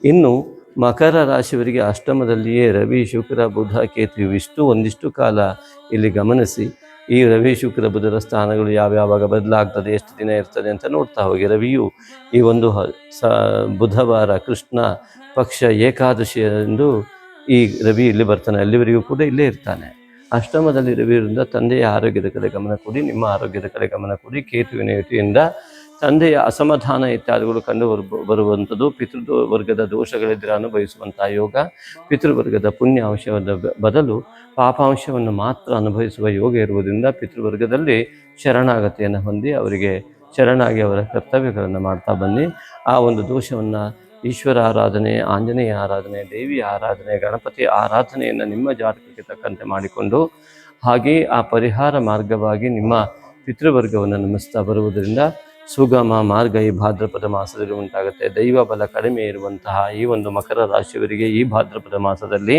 Speaker 1: ಇನ್ನು ಮಕರ ರಾಶಿಯವರಿಗೆ ಅಷ್ಟಮದಲ್ಲಿಯೇ ರವಿ, ಶುಕ್ರ, ಬುಧ, ಕೇತು ಇವಿಷ್ಟು ಒಂದಿಷ್ಟು ಕಾಲ ಇಲ್ಲಿ ಗಮನಿಸಿ. ಈ ರವಿ, ಶುಕ್ರ, ಬುಧರ ಸ್ಥಾನಗಳು ಯಾವ್ಯಾವಾಗ ಬದಲಾಗ್ತದೆ, ಎಷ್ಟು ದಿನ ಇರ್ತದೆ ಅಂತ ನೋಡ್ತಾ ಹೋಗಿ. ರವಿಯು ಈ ಒಂದು ಸ ಬುಧವಾರ ಕೃಷ್ಣ ಪಕ್ಷ ಏಕಾದಶಿ ಎಂದು ಈ ರವಿ ಇಲ್ಲಿ ಬರ್ತಾನೆ, ಅಲ್ಲಿವರೆಗೂ ಕೂಡ ಇಲ್ಲೇ ಇರ್ತಾನೆ. ಅಷ್ಟಮದಲ್ಲಿ ರವಿ ಇರೋದ್ರಿಂದ ತಂದೆಯ ಆರೋಗ್ಯದ ಕಡೆ ಗಮನ ಕೊಡಿ, ನಿಮ್ಮ ಆರೋಗ್ಯದ ಕಡೆ ಗಮನ ಕೊಡಿ. ಕೇತುವಿನ ಯುತಿಯಿಂದ ತಂದೆಯ ಅಸಮಾಧಾನ ಇತ್ಯಾದಿಗಳು ಕಂಡು ಬರು, ಬರುವಂಥದ್ದು. ಪಿತೃ ವರ್ಗದ ದೋಷಗಳಿದ್ದರೆ ಅನುಭವಿಸುವಂಥ ಯೋಗ, ಪಿತೃವರ್ಗದ ಪುಣ್ಯ ಅಂಶವನ್ನು ಬದಲು ಪಾಪಾಂಶವನ್ನು ಮಾತ್ರ ಅನುಭವಿಸುವ ಯೋಗ ಇರುವುದರಿಂದ ಪಿತೃವರ್ಗದಲ್ಲಿ ಶರಣಾಗತಿಯನ್ನು ಹೊಂದಿ ಅವರಿಗೆ ಶರಣಾಗಿ ಅವರ ಕರ್ತವ್ಯಗಳನ್ನು ಮಾಡ್ತಾ ಬನ್ನಿ. ಆ ಒಂದು ದೋಷವನ್ನು ಈಶ್ವರ ಆರಾಧನೆ, ಆಂಜನೇಯ ಆರಾಧನೆ, ದೇವಿ ಆರಾಧನೆ, ಗಣಪತಿ ಆರಾಧನೆಯನ್ನು ನಿಮ್ಮ ಜಾತಕಕ್ಕೆ ತಕ್ಕಂತೆ ಮಾಡಿಕೊಂಡು ಹಾಗೆ ಆ ಪರಿಹಾರ ಮಾರ್ಗವಾಗಿ ನಿಮ್ಮ ಪಿತೃವರ್ಗವನ್ನು ನಮಿಸ್ತಾ ಬರುವುದರಿಂದ ಸುಗಮ ಮಾರ್ಗ ಈ ಭಾದ್ರಪದ ಮಾಸದಲ್ಲಿ ಉಂಟಾಗುತ್ತೆ. ದೈವ ಬಲ ಕಡಿಮೆ ಇರುವಂತಹ ಈ ಒಂದು ಮಕರ ರಾಶಿಯವರಿಗೆ ಈ ಭಾದ್ರಪದ ಮಾಸದಲ್ಲಿ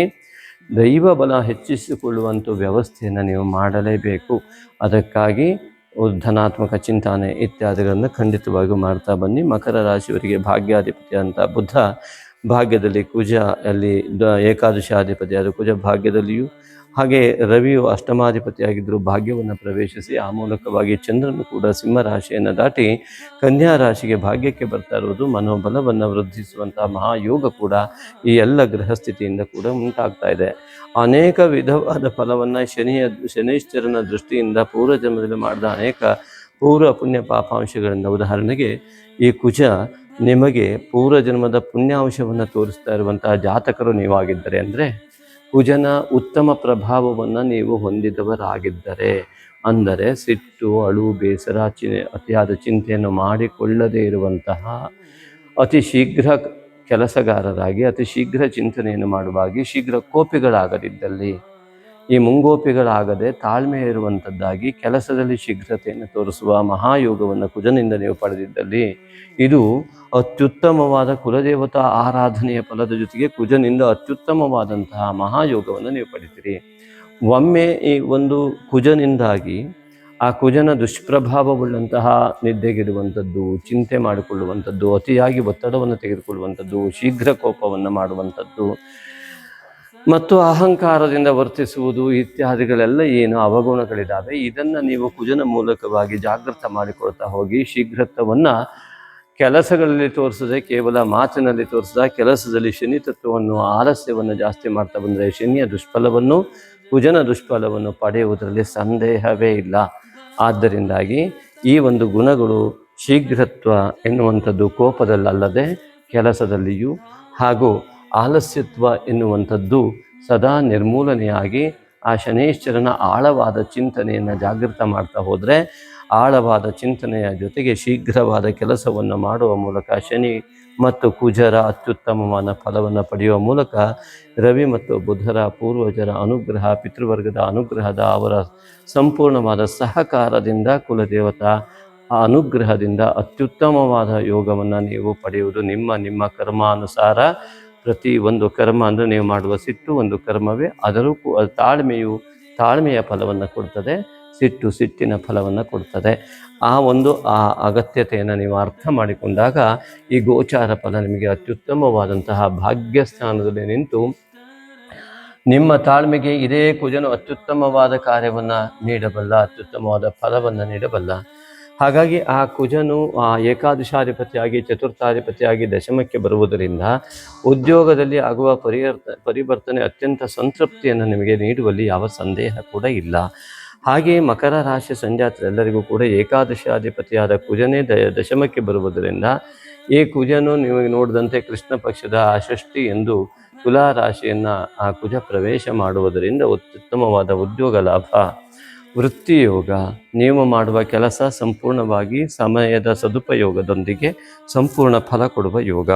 Speaker 1: ದೈವ ಬಲ ಹೆಚ್ಚಿಸಿಕೊಳ್ಳುವಂಥ ವ್ಯವಸ್ಥೆಯನ್ನು ನೀವು ಮಾಡಲೇಬೇಕು. ಅದಕ್ಕಾಗಿ ಧನಾತ್ಮಕ ಚಿಂತನೆ ಇತ್ಯಾದಿಗಳನ್ನು ಖಂಡಿತವಾಗಿಯೂ ಮಾಡ್ತಾ ಬನ್ನಿ. ಮಕರ ರಾಶಿಯವರಿಗೆ ಭಾಗ್ಯಾಧಿಪತಿ ಅಂತ ಬುದ್ಧ ಭಾಗ್ಯದಲ್ಲಿ ಕುಜ ಅಲ್ಲಿ ದ ಏಕಾದಶಾಧಿಪತಿ ಅದು ಕುಜ ಭಾಗ್ಯದಲ್ಲಿಯೂ ಹಾಗೆ ರವಿಯು ಅಷ್ಟಮಾಧಿಪತಿಯಾಗಿದ್ದರು ಭಾಗ್ಯವನ್ನು ಪ್ರವೇಶಿಸಿ ಆ ಮೂಲಕವಾಗಿ ಚಂದ್ರನು ಕೂಡ ಸಿಂಹ ರಾಶಿಯನ್ನು ದಾಟಿ ಕನ್ಯಾ ರಾಶಿಗೆ ಭಾಗ್ಯಕ್ಕೆ ಬರ್ತಾ ಇರುವುದು ಮನೋಬಲವನ್ನು ವೃದ್ಧಿಸುವಂತಹ ಮಹಾಯೋಗ ಕೂಡ ಈ ಎಲ್ಲ ಗ್ರಹಸ್ಥಿತಿಯಿಂದ ಕೂಡ ಉಂಟಾಗ್ತಾ ಇದೆ. ಅನೇಕ ವಿಧವಾದ ಫಲವನ್ನು ಶನಿಯ ಶನೈಶ್ಚರನ ದೃಷ್ಟಿಯಿಂದ ಪೂರ್ವ ಜನ್ಮದಲ್ಲಿ ಮಾಡಿದ ಅನೇಕ ಪೂರ್ವ ಪುಣ್ಯ ಪಾಪಾಂಶಗಳಿಂದ ಉದಾಹರಣೆಗೆ ಈ ಕುಜ ನಿಮಗೆ ಪೂರ್ವ ಜನ್ಮದ ಪುಣ್ಯಾಂಶವನ್ನು ತೋರಿಸ್ತಾ ಇರುವಂತಹ ಜಾತಕರು ನೀವಾಗಿದ್ದರೆ ಅಂದರೆ ಕುಜನ ಉತ್ತಮ ಪ್ರಭಾವವನ್ನು ನೀವು ಹೊಂದಿದವರಾಗಿದ್ದರೆ, ಅಂದರೆ ಸಿಟ್ಟು, ಅಳು, ಬೇಸರ, ಚಿ, ಅತಿಯಾದ ಚಿಂತೆಯನ್ನು ಮಾಡಿಕೊಳ್ಳದೇ ಇರುವಂತಹ ಅತಿ ಶೀಘ್ರ ಕೆಲಸಗಾರರಾಗಿ, ಅತಿ ಶೀಘ್ರ ಚಿಂತನೆಯನ್ನು ಮಾಡುವಾಗಿ ಶೀಘ್ರ ಕೋಪಿಗಳಾಗದಿದ್ದಲ್ಲಿ ಈ ಮುಂಗೋಪಿಗಳಾಗದೆ ತಾಳ್ಮೆ ಇರುವಂಥದ್ದಾಗಿ ಕೆಲಸದಲ್ಲಿ ಶೀಘ್ರತೆಯನ್ನು ತೋರಿಸುವ ಮಹಾಯೋಗವನ್ನು ಕುಜನಿಂದ ನೀವು ಪಡೆದಿದ್ದಲ್ಲಿ ಇದು ಅತ್ಯುತ್ತಮವಾದ ಕುಲದೇವತಾ ಆರಾಧನೆಯ ಫಲದ ಜೊತೆಗೆ ಕುಜನಿಂದ ಅತ್ಯುತ್ತಮವಾದಂತಹ ಮಹಾಯೋಗವನ್ನು ನೀವು ಪಡಿತೀರಿ ಒಮ್ಮೆ ಈ ಒಂದು ಕುಜನಿಂದಾಗಿ ಆ ಕುಜನ ದುಷ್ಪ್ರಭಾವವುಳ್ಳಂತಹ ನಿದ್ದೆಗೆಡುವಂಥದ್ದು, ಚಿಂತೆ ಮಾಡಿಕೊಳ್ಳುವಂಥದ್ದು, ಅತಿಯಾಗಿ ಒತ್ತಡವನ್ನು ತೆಗೆದುಕೊಳ್ಳುವಂಥದ್ದು, ಶೀಘ್ರ ಕೋಪವನ್ನು ಮಾಡುವಂಥದ್ದು ಮತ್ತು ಅಹಂಕಾರದಿಂದ ವರ್ತಿಸುವುದು ಇತ್ಯಾದಿಗಳೆಲ್ಲ ಏನು ಅವಗುಣಗಳಿದ್ದಾವೆ ಇದನ್ನು ನೀವು ಕುಜನ ಮೂಲಕವಾಗಿ ಜಾಗೃತ ಮಾಡಿಕೊಳ್ತಾ ಹೋಗಿ ಶೀಘ್ರತ್ವವನ್ನು ಕೆಲಸಗಳಲ್ಲಿ ತೋರಿಸದೆ ಕೇವಲ ಮಾತಿನಲ್ಲಿ ತೋರಿಸದ ಕೆಲಸದಲ್ಲಿ ಶನಿ ತತ್ವವನ್ನು, ಆಲಸ್ಯವನ್ನು ಜಾಸ್ತಿ ಮಾಡ್ತಾ ಬಂದರೆ ಶನಿಯ ದುಷ್ಫಲವನ್ನು, ಕುಜನ ದುಷ್ಫಲವನ್ನು ಪಡೆಯುವುದರಲ್ಲಿ ಸಂದೇಹವೇ ಇಲ್ಲ. ಆದ್ದರಿಂದಾಗಿ ಈ ಒಂದು ಗುಣಗಳು ಶೀಘ್ರತ್ವ ಎನ್ನುವಂಥದ್ದು ಕೋಪದಲ್ಲಲ್ಲದೆ ಕೆಲಸದಲ್ಲಿಯೂ ಹಾಗೂ ಆಲಸ್ಯತ್ವ ಎನ್ನುವಂಥದ್ದು ಸದಾ ನಿರ್ಮೂಲನೆಯಾಗಿ ಆ ಶನೇಶ್ವರನ ಆಳವಾದ ಚಿಂತನೆಯನ್ನು ಜಾಗೃತ ಮಾಡ್ತಾ ಹೋದರೆ, ಆಳವಾದ ಚಿಂತನೆಯ ಜೊತೆಗೆ ಶೀಘ್ರವಾದ ಕೆಲಸವನ್ನು ಮಾಡುವ ಮೂಲಕ ಶನಿ ಮತ್ತು ಕುಜರ ಅತ್ಯುತ್ತಮವಾದ ಫಲವನ್ನು ಪಡೆಯುವ ಮೂಲಕ ರವಿ ಮತ್ತು ಬುಧರ ಪೂರ್ವಜರ ಅನುಗ್ರಹ, ಪಿತೃವರ್ಗದ ಅನುಗ್ರಹದ ಅವರ ಸಂಪೂರ್ಣವಾದ ಸಹಕಾರದಿಂದ ಕುಲದೇವತಾ ಆ ಅನುಗ್ರಹದಿಂದ ಅತ್ಯುತ್ತಮವಾದ ಯೋಗವನ್ನು ನೀವು ಪಡೆಯುವುದು ನಿಮ್ಮ ನಿಮ್ಮ ಕರ್ಮಾನುಸಾರ ಪ್ರತಿ ಒಂದು ಕರ್ಮ ಅಂದರೆ ನೀವು ಮಾಡುವ ಸಿಟ್ಟು ಒಂದು ಕರ್ಮವೇ. ಅದರೂ ತಾಳ್ಮೆಯು ತಾಳ್ಮೆಯ ಫಲವನ್ನು ಕೊಡ್ತದೆ, ಸಿಟ್ಟು ಸಿಟ್ಟಿನ ಫಲವನ್ನು ಕೊಡ್ತದೆ. ಆ ಒಂದು, ಆ ಅಗತ್ಯತೆಯನ್ನು ನೀವು ಅರ್ಥ ಮಾಡಿಕೊಂಡಾಗ ಈ ಗೋಚಾರ ಫಲ ನಿಮಗೆ ಅತ್ಯುತ್ತಮವಾದಂತಹ ಭಾಗ್ಯಸ್ಥಾನದಲ್ಲಿ ನಿಂತು ನಿಮ್ಮ ತಾಳ್ಮೆಗೆ ಇದೇ ಕುಜನು ಅತ್ಯುತ್ತಮವಾದ ಕಾರ್ಯವನ್ನು ನೀಡಬಲ್ಲ, ಅತ್ಯುತ್ತಮವಾದ ಫಲವನ್ನು ನೀಡಬಲ್ಲ. ಹಾಗಾಗಿ ಆ ಕುಜನು, ಆ ಏಕಾದಶಾಧಿಪತಿಯಾಗಿ, ಚತುರ್ಥಾಧಿಪತಿಯಾಗಿ ದಶಮಕ್ಕೆ ಬರುವುದರಿಂದ ಉದ್ಯೋಗದಲ್ಲಿ ಆಗುವ ಪರಿವರ್ತ, ಪರಿವರ್ತನೆ ಅತ್ಯಂತ ಸಂತೃಪ್ತಿಯನ್ನು ನಿಮಗೆ ನೀಡುವಲ್ಲಿ ಯಾವ ಸಂದೇಹ ಕೂಡ ಇಲ್ಲ. ಹಾಗೆಯೇ ಮಕರ ರಾಶಿ ಸಂಜಾತರೆಲ್ಲರಿಗೂ ಕೂಡ ಏಕಾದಶಾಧಿಪತಿಯಾದ ಕುಜನೇ ದ, ದಶಮಕ್ಕೆ ಬರುವುದರಿಂದ ಈ ಕುಜನು ನೀವು ನೋಡಿದಂತೆ ಕೃಷ್ಣ ಪಕ್ಷದ ಷಷ್ಠಿ ಎಂದು ತುಲಾ ರಾಶಿಯನ್ನು ಆ ಕುಜ ಪ್ರವೇಶ ಮಾಡುವುದರಿಂದ ಉತ್ತಮವಾದ ಉದ್ಯೋಗ ಲಾಭ ವೃತ್ತಿಯೋಗ ನೀವು ಮಾಡುವ ಕೆಲಸ ಸಂಪೂರ್ಣವಾಗಿ ಸಮಯದ ಸದುಪಯೋಗದೊಂದಿಗೆ ಸಂಪೂರ್ಣ ಫಲ ಕೊಡುವ ಯೋಗ.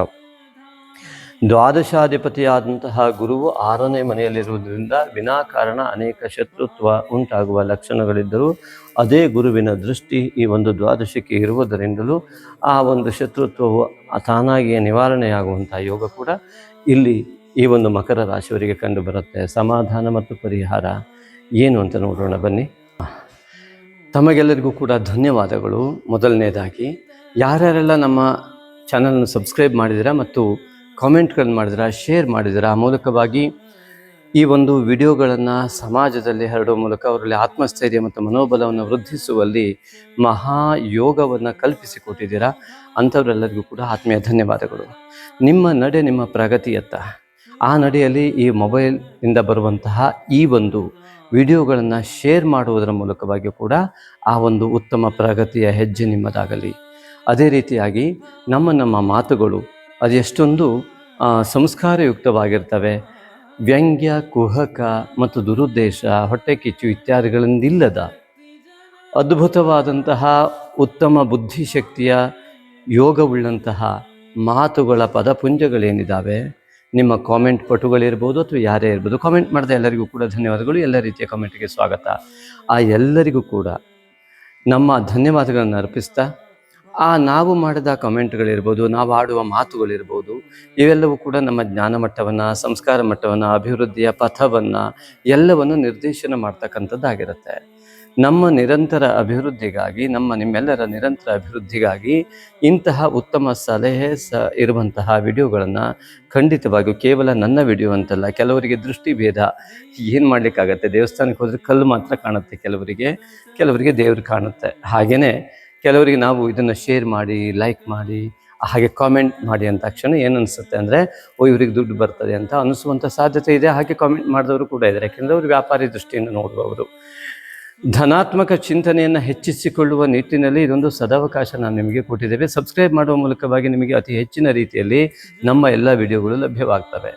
Speaker 1: ದ್ವಾದಶಾಧಿಪತಿಯಾದಂತಹ ಗುರುವು ಆರನೇ ಮನೆಯಲ್ಲಿರುವುದರಿಂದ ವಿನಾಕಾರಣ ಅನೇಕ ಶತ್ರುತ್ವ ಉಂಟಾಗುವ ಲಕ್ಷಣಗಳಿದ್ದರೂ ಅದೇ ಗುರುವಿನ ದೃಷ್ಟಿ ಈ ಒಂದು ದ್ವಾದಶಕ್ಕೆ ಇರುವುದರಿಂದಲೂ ಆ ಒಂದು ಶತ್ರುತ್ವವು ತಾನಾಗಿಯೇ ನಿವಾರಣೆಯಾಗುವಂತಹ ಯೋಗ ಕೂಡ ಇಲ್ಲಿ ಈ ಒಂದು ಮಕರ ರಾಶಿಯವರಿಗೆ ಕಂಡುಬರುತ್ತೆ. ಸಮಾಧಾನ ಮತ್ತು ಪರಿಹಾರ ಏನು ಅಂತ ನೋಡೋಣ ಬನ್ನಿ. ತಮಗೆಲ್ಲರಿಗೂ ಕೂಡ ಧನ್ಯವಾದಗಳು. ಮೊದಲನೇದಾಗಿ, ಯಾರ್ಯಾರೆಲ್ಲ ನಮ್ಮ ಚಾನಲನ್ನು ಸಬ್ಸ್ಕ್ರೈಬ್ ಮಾಡಿದಿರಾ ಮತ್ತು ಕಾಮೆಂಟ್ಗಳನ್ನು ಮಾಡಿದಿರಾ ಶೇರ್ ಮಾಡಿದಿರಾ ಆ ಮೂಲಕವಾಗಿ ಈ ಒಂದು ವಿಡಿಯೋಗಳನ್ನು ಸಮಾಜದಲ್ಲಿ ಹರಡುವ ಮೂಲಕ ಅವರಲ್ಲಿ ಆತ್ಮಸ್ಥೈರ್ಯ ಮತ್ತು ಮನೋಬಲವನ್ನು ವೃದ್ಧಿಸುವಲ್ಲಿ ಮಹಾಯೋಗವನ್ನು ಕಲ್ಪಿಸಿಕೊಟ್ಟಿದ್ದೀರಾ, ಅಂಥವರೆಲ್ಲರಿಗೂ ಕೂಡ ಆತ್ಮೀಯ ಧನ್ಯವಾದಗಳು. ನಿಮ್ಮ ನಡೆ ನಿಮ್ಮ ಪ್ರಗತಿಯತ್ತ. ಆ ನಡೆಯಲ್ಲಿ ಈ ಮೊಬೈಲಿಂದ ಬರುವಂತಹ ಈ ಒಂದು ವಿಡಿಯೋಗಳನ್ನು ಶೇರ್ ಮಾಡುವುದರ ಮೂಲಕವಾಗಿ ಕೂಡ ಆ ಒಂದು ಉತ್ತಮ ಪ್ರಗತಿಯ ಹೆಜ್ಜೆ ನಿಮ್ಮದಾಗಲಿ. ಅದೇ ರೀತಿಯಾಗಿ ನಮ್ಮ ನಮ್ಮ ಮಾತುಗಳು ಅದೆಷ್ಟೊಂದು ಸಂಸ್ಕಾರಯುಕ್ತವಾಗಿರ್ತವೆ. ವ್ಯಂಗ್ಯ, ಕುಹಕ ಮತ್ತು ದುರುದ್ದೇಶ, ಹೊಟ್ಟೆ ಕಿಚ್ಚು ಇತ್ಯಾದಿಗಳಿಂದಿಲ್ಲದ ಅದ್ಭುತವಾದಂತಹ ಉತ್ತಮ ಬುದ್ಧಿಶಕ್ತಿಯ ಯೋಗವುಳ್ಳಂತಹ ಮಾತುಗಳ ಪದಪುಂಜಗಳೇನಿದ್ದಾವೆ ನಿಮ್ಮ ಕಾಮೆಂಟ್ ಪಟುಗಳಿರ್ಬೋದು ಅಥವಾ ಯಾರೇ ಇರ್ಬೋದು ಕಾಮೆಂಟ್ ಮಾಡಿದ ಎಲ್ಲರಿಗೂ ಕೂಡ ಧನ್ಯವಾದಗಳು. ಎಲ್ಲ ರೀತಿಯ ಕಾಮೆಂಟ್ಗೆ ಸ್ವಾಗತ. ಆ ಎಲ್ಲರಿಗೂ ಕೂಡ ನಮ್ಮ ಧನ್ಯವಾದಗಳನ್ನು ಅರ್ಪಿಸ್ತಾ, ಆ ನಾವು ಮಾಡಿದ ಕಮೆಂಟ್ಗಳಿರ್ಬೋದು ನಾವು ಆಡುವ ಮಾತುಗಳಿರ್ಬೋದು ಇವೆಲ್ಲವೂ ಕೂಡ ನಮ್ಮ ಜ್ಞಾನ ಮಟ್ಟವನ್ನು, ಸಂಸ್ಕಾರ ಮಟ್ಟವನ್ನು, ಅಭಿವೃದ್ಧಿಯ ಪಥವನ್ನು ಎಲ್ಲವನ್ನು ನಿರ್ದೇಶನ ಮಾಡ್ತಕ್ಕಂಥದ್ದಾಗಿರುತ್ತೆ. ನಮ್ಮ ನಿರಂತರ ಅಭಿವೃದ್ಧಿಗಾಗಿ, ನಮ್ಮ ನಿಮ್ಮೆಲ್ಲರ ನಿರಂತರ ಅಭಿವೃದ್ಧಿಗಾಗಿ ಇಂತಹ ಉತ್ತಮ ಸಲಹೆ ಸ ಇರುವಂತಹ ವಿಡಿಯೋಗಳನ್ನು ಖಂಡಿತವಾಗಿಯೂ ಕೇವಲ ನನ್ನ ವಿಡಿಯೋ ಅಂತಲ್ಲ, ಕೆಲವರಿಗೆ ದೃಷ್ಟಿಭೇದ ಏನು ಮಾಡಲಿಕ್ಕಾಗತ್ತೆ? ದೇವಸ್ಥಾನಕ್ಕೆ ಹೋದರೆ ಕಲ್ಲು ಮಾತ್ರ ಕಾಣುತ್ತೆ ಕೆಲವರಿಗೆ ಕೆಲವರಿಗೆ ದೇವರು ಕಾಣುತ್ತೆ. ಹಾಗೆಯೇ ಕೆಲವರಿಗೆ ನಾವು ಇದನ್ನು ಶೇರ್ ಮಾಡಿ, ಲೈಕ್ ಮಾಡಿ, ಹಾಗೆ ಕಾಮೆಂಟ್ ಮಾಡಿ ಅಂತ ತಕ್ಷಣ ಏನು ಅನಿಸುತ್ತೆ ಅಂದರೆ, ಓ ಇವ್ರಿಗೆ ದುಡ್ಡು ಬರ್ತದೆ ಅಂತ ಅನಿಸುವಂಥ ಸಾಧ್ಯತೆ ಇದೆ. ಹಾಗೆ ಕಾಮೆಂಟ್ ಮಾಡಿದವರು ಕೂಡ ಇದ್ದಾರೆ. ಯಾಕೆಂದರೆ ಅವರು ವ್ಯಾಪಾರಿ ದೃಷ್ಟಿಯಿಂದ ನೋಡುವವರು. ಧನಾತ್ಮಕ ಚಿಂತನೆಯನ್ನು ಹೆಚ್ಚಿಸಿಕೊಳ್ಳುವ ನಿಟ್ಟಿನಲ್ಲಿ ಇದೊಂದು ಸದಾವಕಾಶ ನಾನು ನಿಮಗೆ ಕೊಟ್ಟಿದ್ದೇವೆ. ಸಬ್ಸ್ಕ್ರೈಬ್ ಮಾಡುವ ಮೂಲಕವಾಗಿ ನಿಮಗೆ ಅತಿ ಹೆಚ್ಚಿನ ರೀತಿಯಲ್ಲಿ ನಮ್ಮ ಎಲ್ಲ ವಿಡಿಯೋಗಳು ಲಭ್ಯವಾಗ್ತವೆ.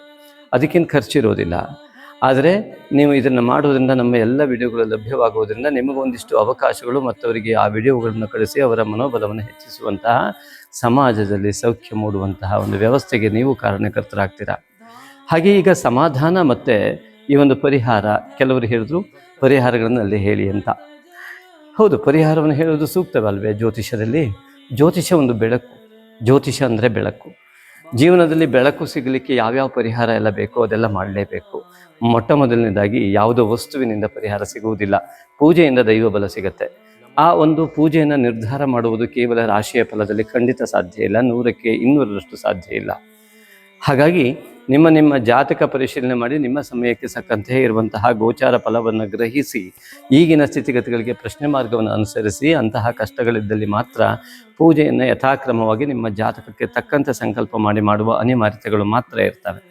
Speaker 1: ಅದಕ್ಕೇನು ಖರ್ಚಿರೋದಿಲ್ಲ. ಆದರೆ ನೀವು ಇದನ್ನು ಮಾಡೋದರಿಂದ ನಮ್ಮ ಎಲ್ಲ ವಿಡಿಯೋಗಳು ಲಭ್ಯವಾಗುವುದರಿಂದ ನಿಮಗೊಂದಿಷ್ಟು ಅವಕಾಶಗಳು ಮತ್ತು ಅವರಿಗೆ ಆ ವಿಡಿಯೋಗಳನ್ನು ಕಳಿಸಿ ಅವರ ಮನೋಬಲವನ್ನು ಹೆಚ್ಚಿಸುವಂತಹ ಸಮಾಜದಲ್ಲಿ ಸೌಖ್ಯ ಮೂಡುವಂತಹ ಒಂದು ವ್ಯವಸ್ಥೆಗೆ ನೀವು ಕಾರಣಕರ್ತರಾಗ್ತೀರಾ? ಹಾಗೆ ಈಗ ಸಮಾಧಾನ ಮತ್ತು ಈ ಒಂದು ಪರಿಹಾರ ಕೆಲವರು ಹೇಳಿದ್ರು. ಪರಿಹಾರಗಳನ್ನು ಅಲ್ಲಿ ಹೇಳಿ ಅಂತ. ಹೌದು, ಪರಿಹಾರವನ್ನು ಹೇಳುವುದು ಸೂಕ್ತವಲ್ವೇ ಜ್ಯೋತಿಷದಲ್ಲಿ ಜ್ಯೋತಿಷ ಒಂದು ಬೆಳಕು. ಜ್ಯೋತಿಷ ಅಂದರೆ ಬೆಳಕು. ಜೀವನದಲ್ಲಿ ಬೆಳಕು ಸಿಗಲಿಕ್ಕೆ ಯಾವ್ಯಾವ ಪರಿಹಾರ ಎಲ್ಲ ಬೇಕೋ ಅದೆಲ್ಲ ಮಾಡಲೇಬೇಕು. ಮೊಟ್ಟ ಮೊದಲನೇದಾಗಿ ಯಾವುದೋ ವಸ್ತುವಿನಿಂದ ಪರಿಹಾರ ಸಿಗುವುದಿಲ್ಲ. ಪೂಜೆಯಿಂದ ದೈವ ಬಲ ಸಿಗುತ್ತೆ. ಆ ಒಂದು ಪೂಜೆಯನ್ನು ನಿರ್ಧಾರ ಮಾಡುವುದು ಕೇವಲ ರಾಶಿಯ ಫಲದಲ್ಲಿ ಖಂಡಿತ ಸಾಧ್ಯ ಇಲ್ಲ. ನೂರಕ್ಕೆ ಇನ್ನೂರರಷ್ಟು ಸಾಧ್ಯ ಇಲ್ಲ. ಹಾಗಾಗಿ ನಿಮ್ಮ ನಿಮ್ಮ ಜಾತಕ ಪರಿಶೀಲನೆ ಮಾಡಿ ನಿಮ್ಮ ಸಮಯಕ್ಕೆ ಸಕ್ಕಂತೆ ಇರುವಂತಹ ಗೋಚಾರ ಫಲವನ್ನು ಗ್ರಹಿಸಿ, ಈಗಿನ ಸ್ಥಿತಿಗತಿಗಳಿಗೆ ಪ್ರಶ್ನೆ ಮಾರ್ಗವನ್ನು ಅನುಸರಿಸಿ, ಅಂತಹ ಕಷ್ಟಗಳಿದ್ದಲ್ಲಿ ಮಾತ್ರ ಪೂಜೆಯನ್ನು ಯಥಾಕ್ರಮವಾಗಿ ನಿಮ್ಮ ಜಾತಕಕ್ಕೆ ತಕ್ಕಂತೆ ಸಂಕಲ್ಪ ಮಾಡಿ ಮಾಡುವ ಅನಿವಾರ್ಯತೆಗಳು ಮಾತ್ರ ಇರ್ತವೆ.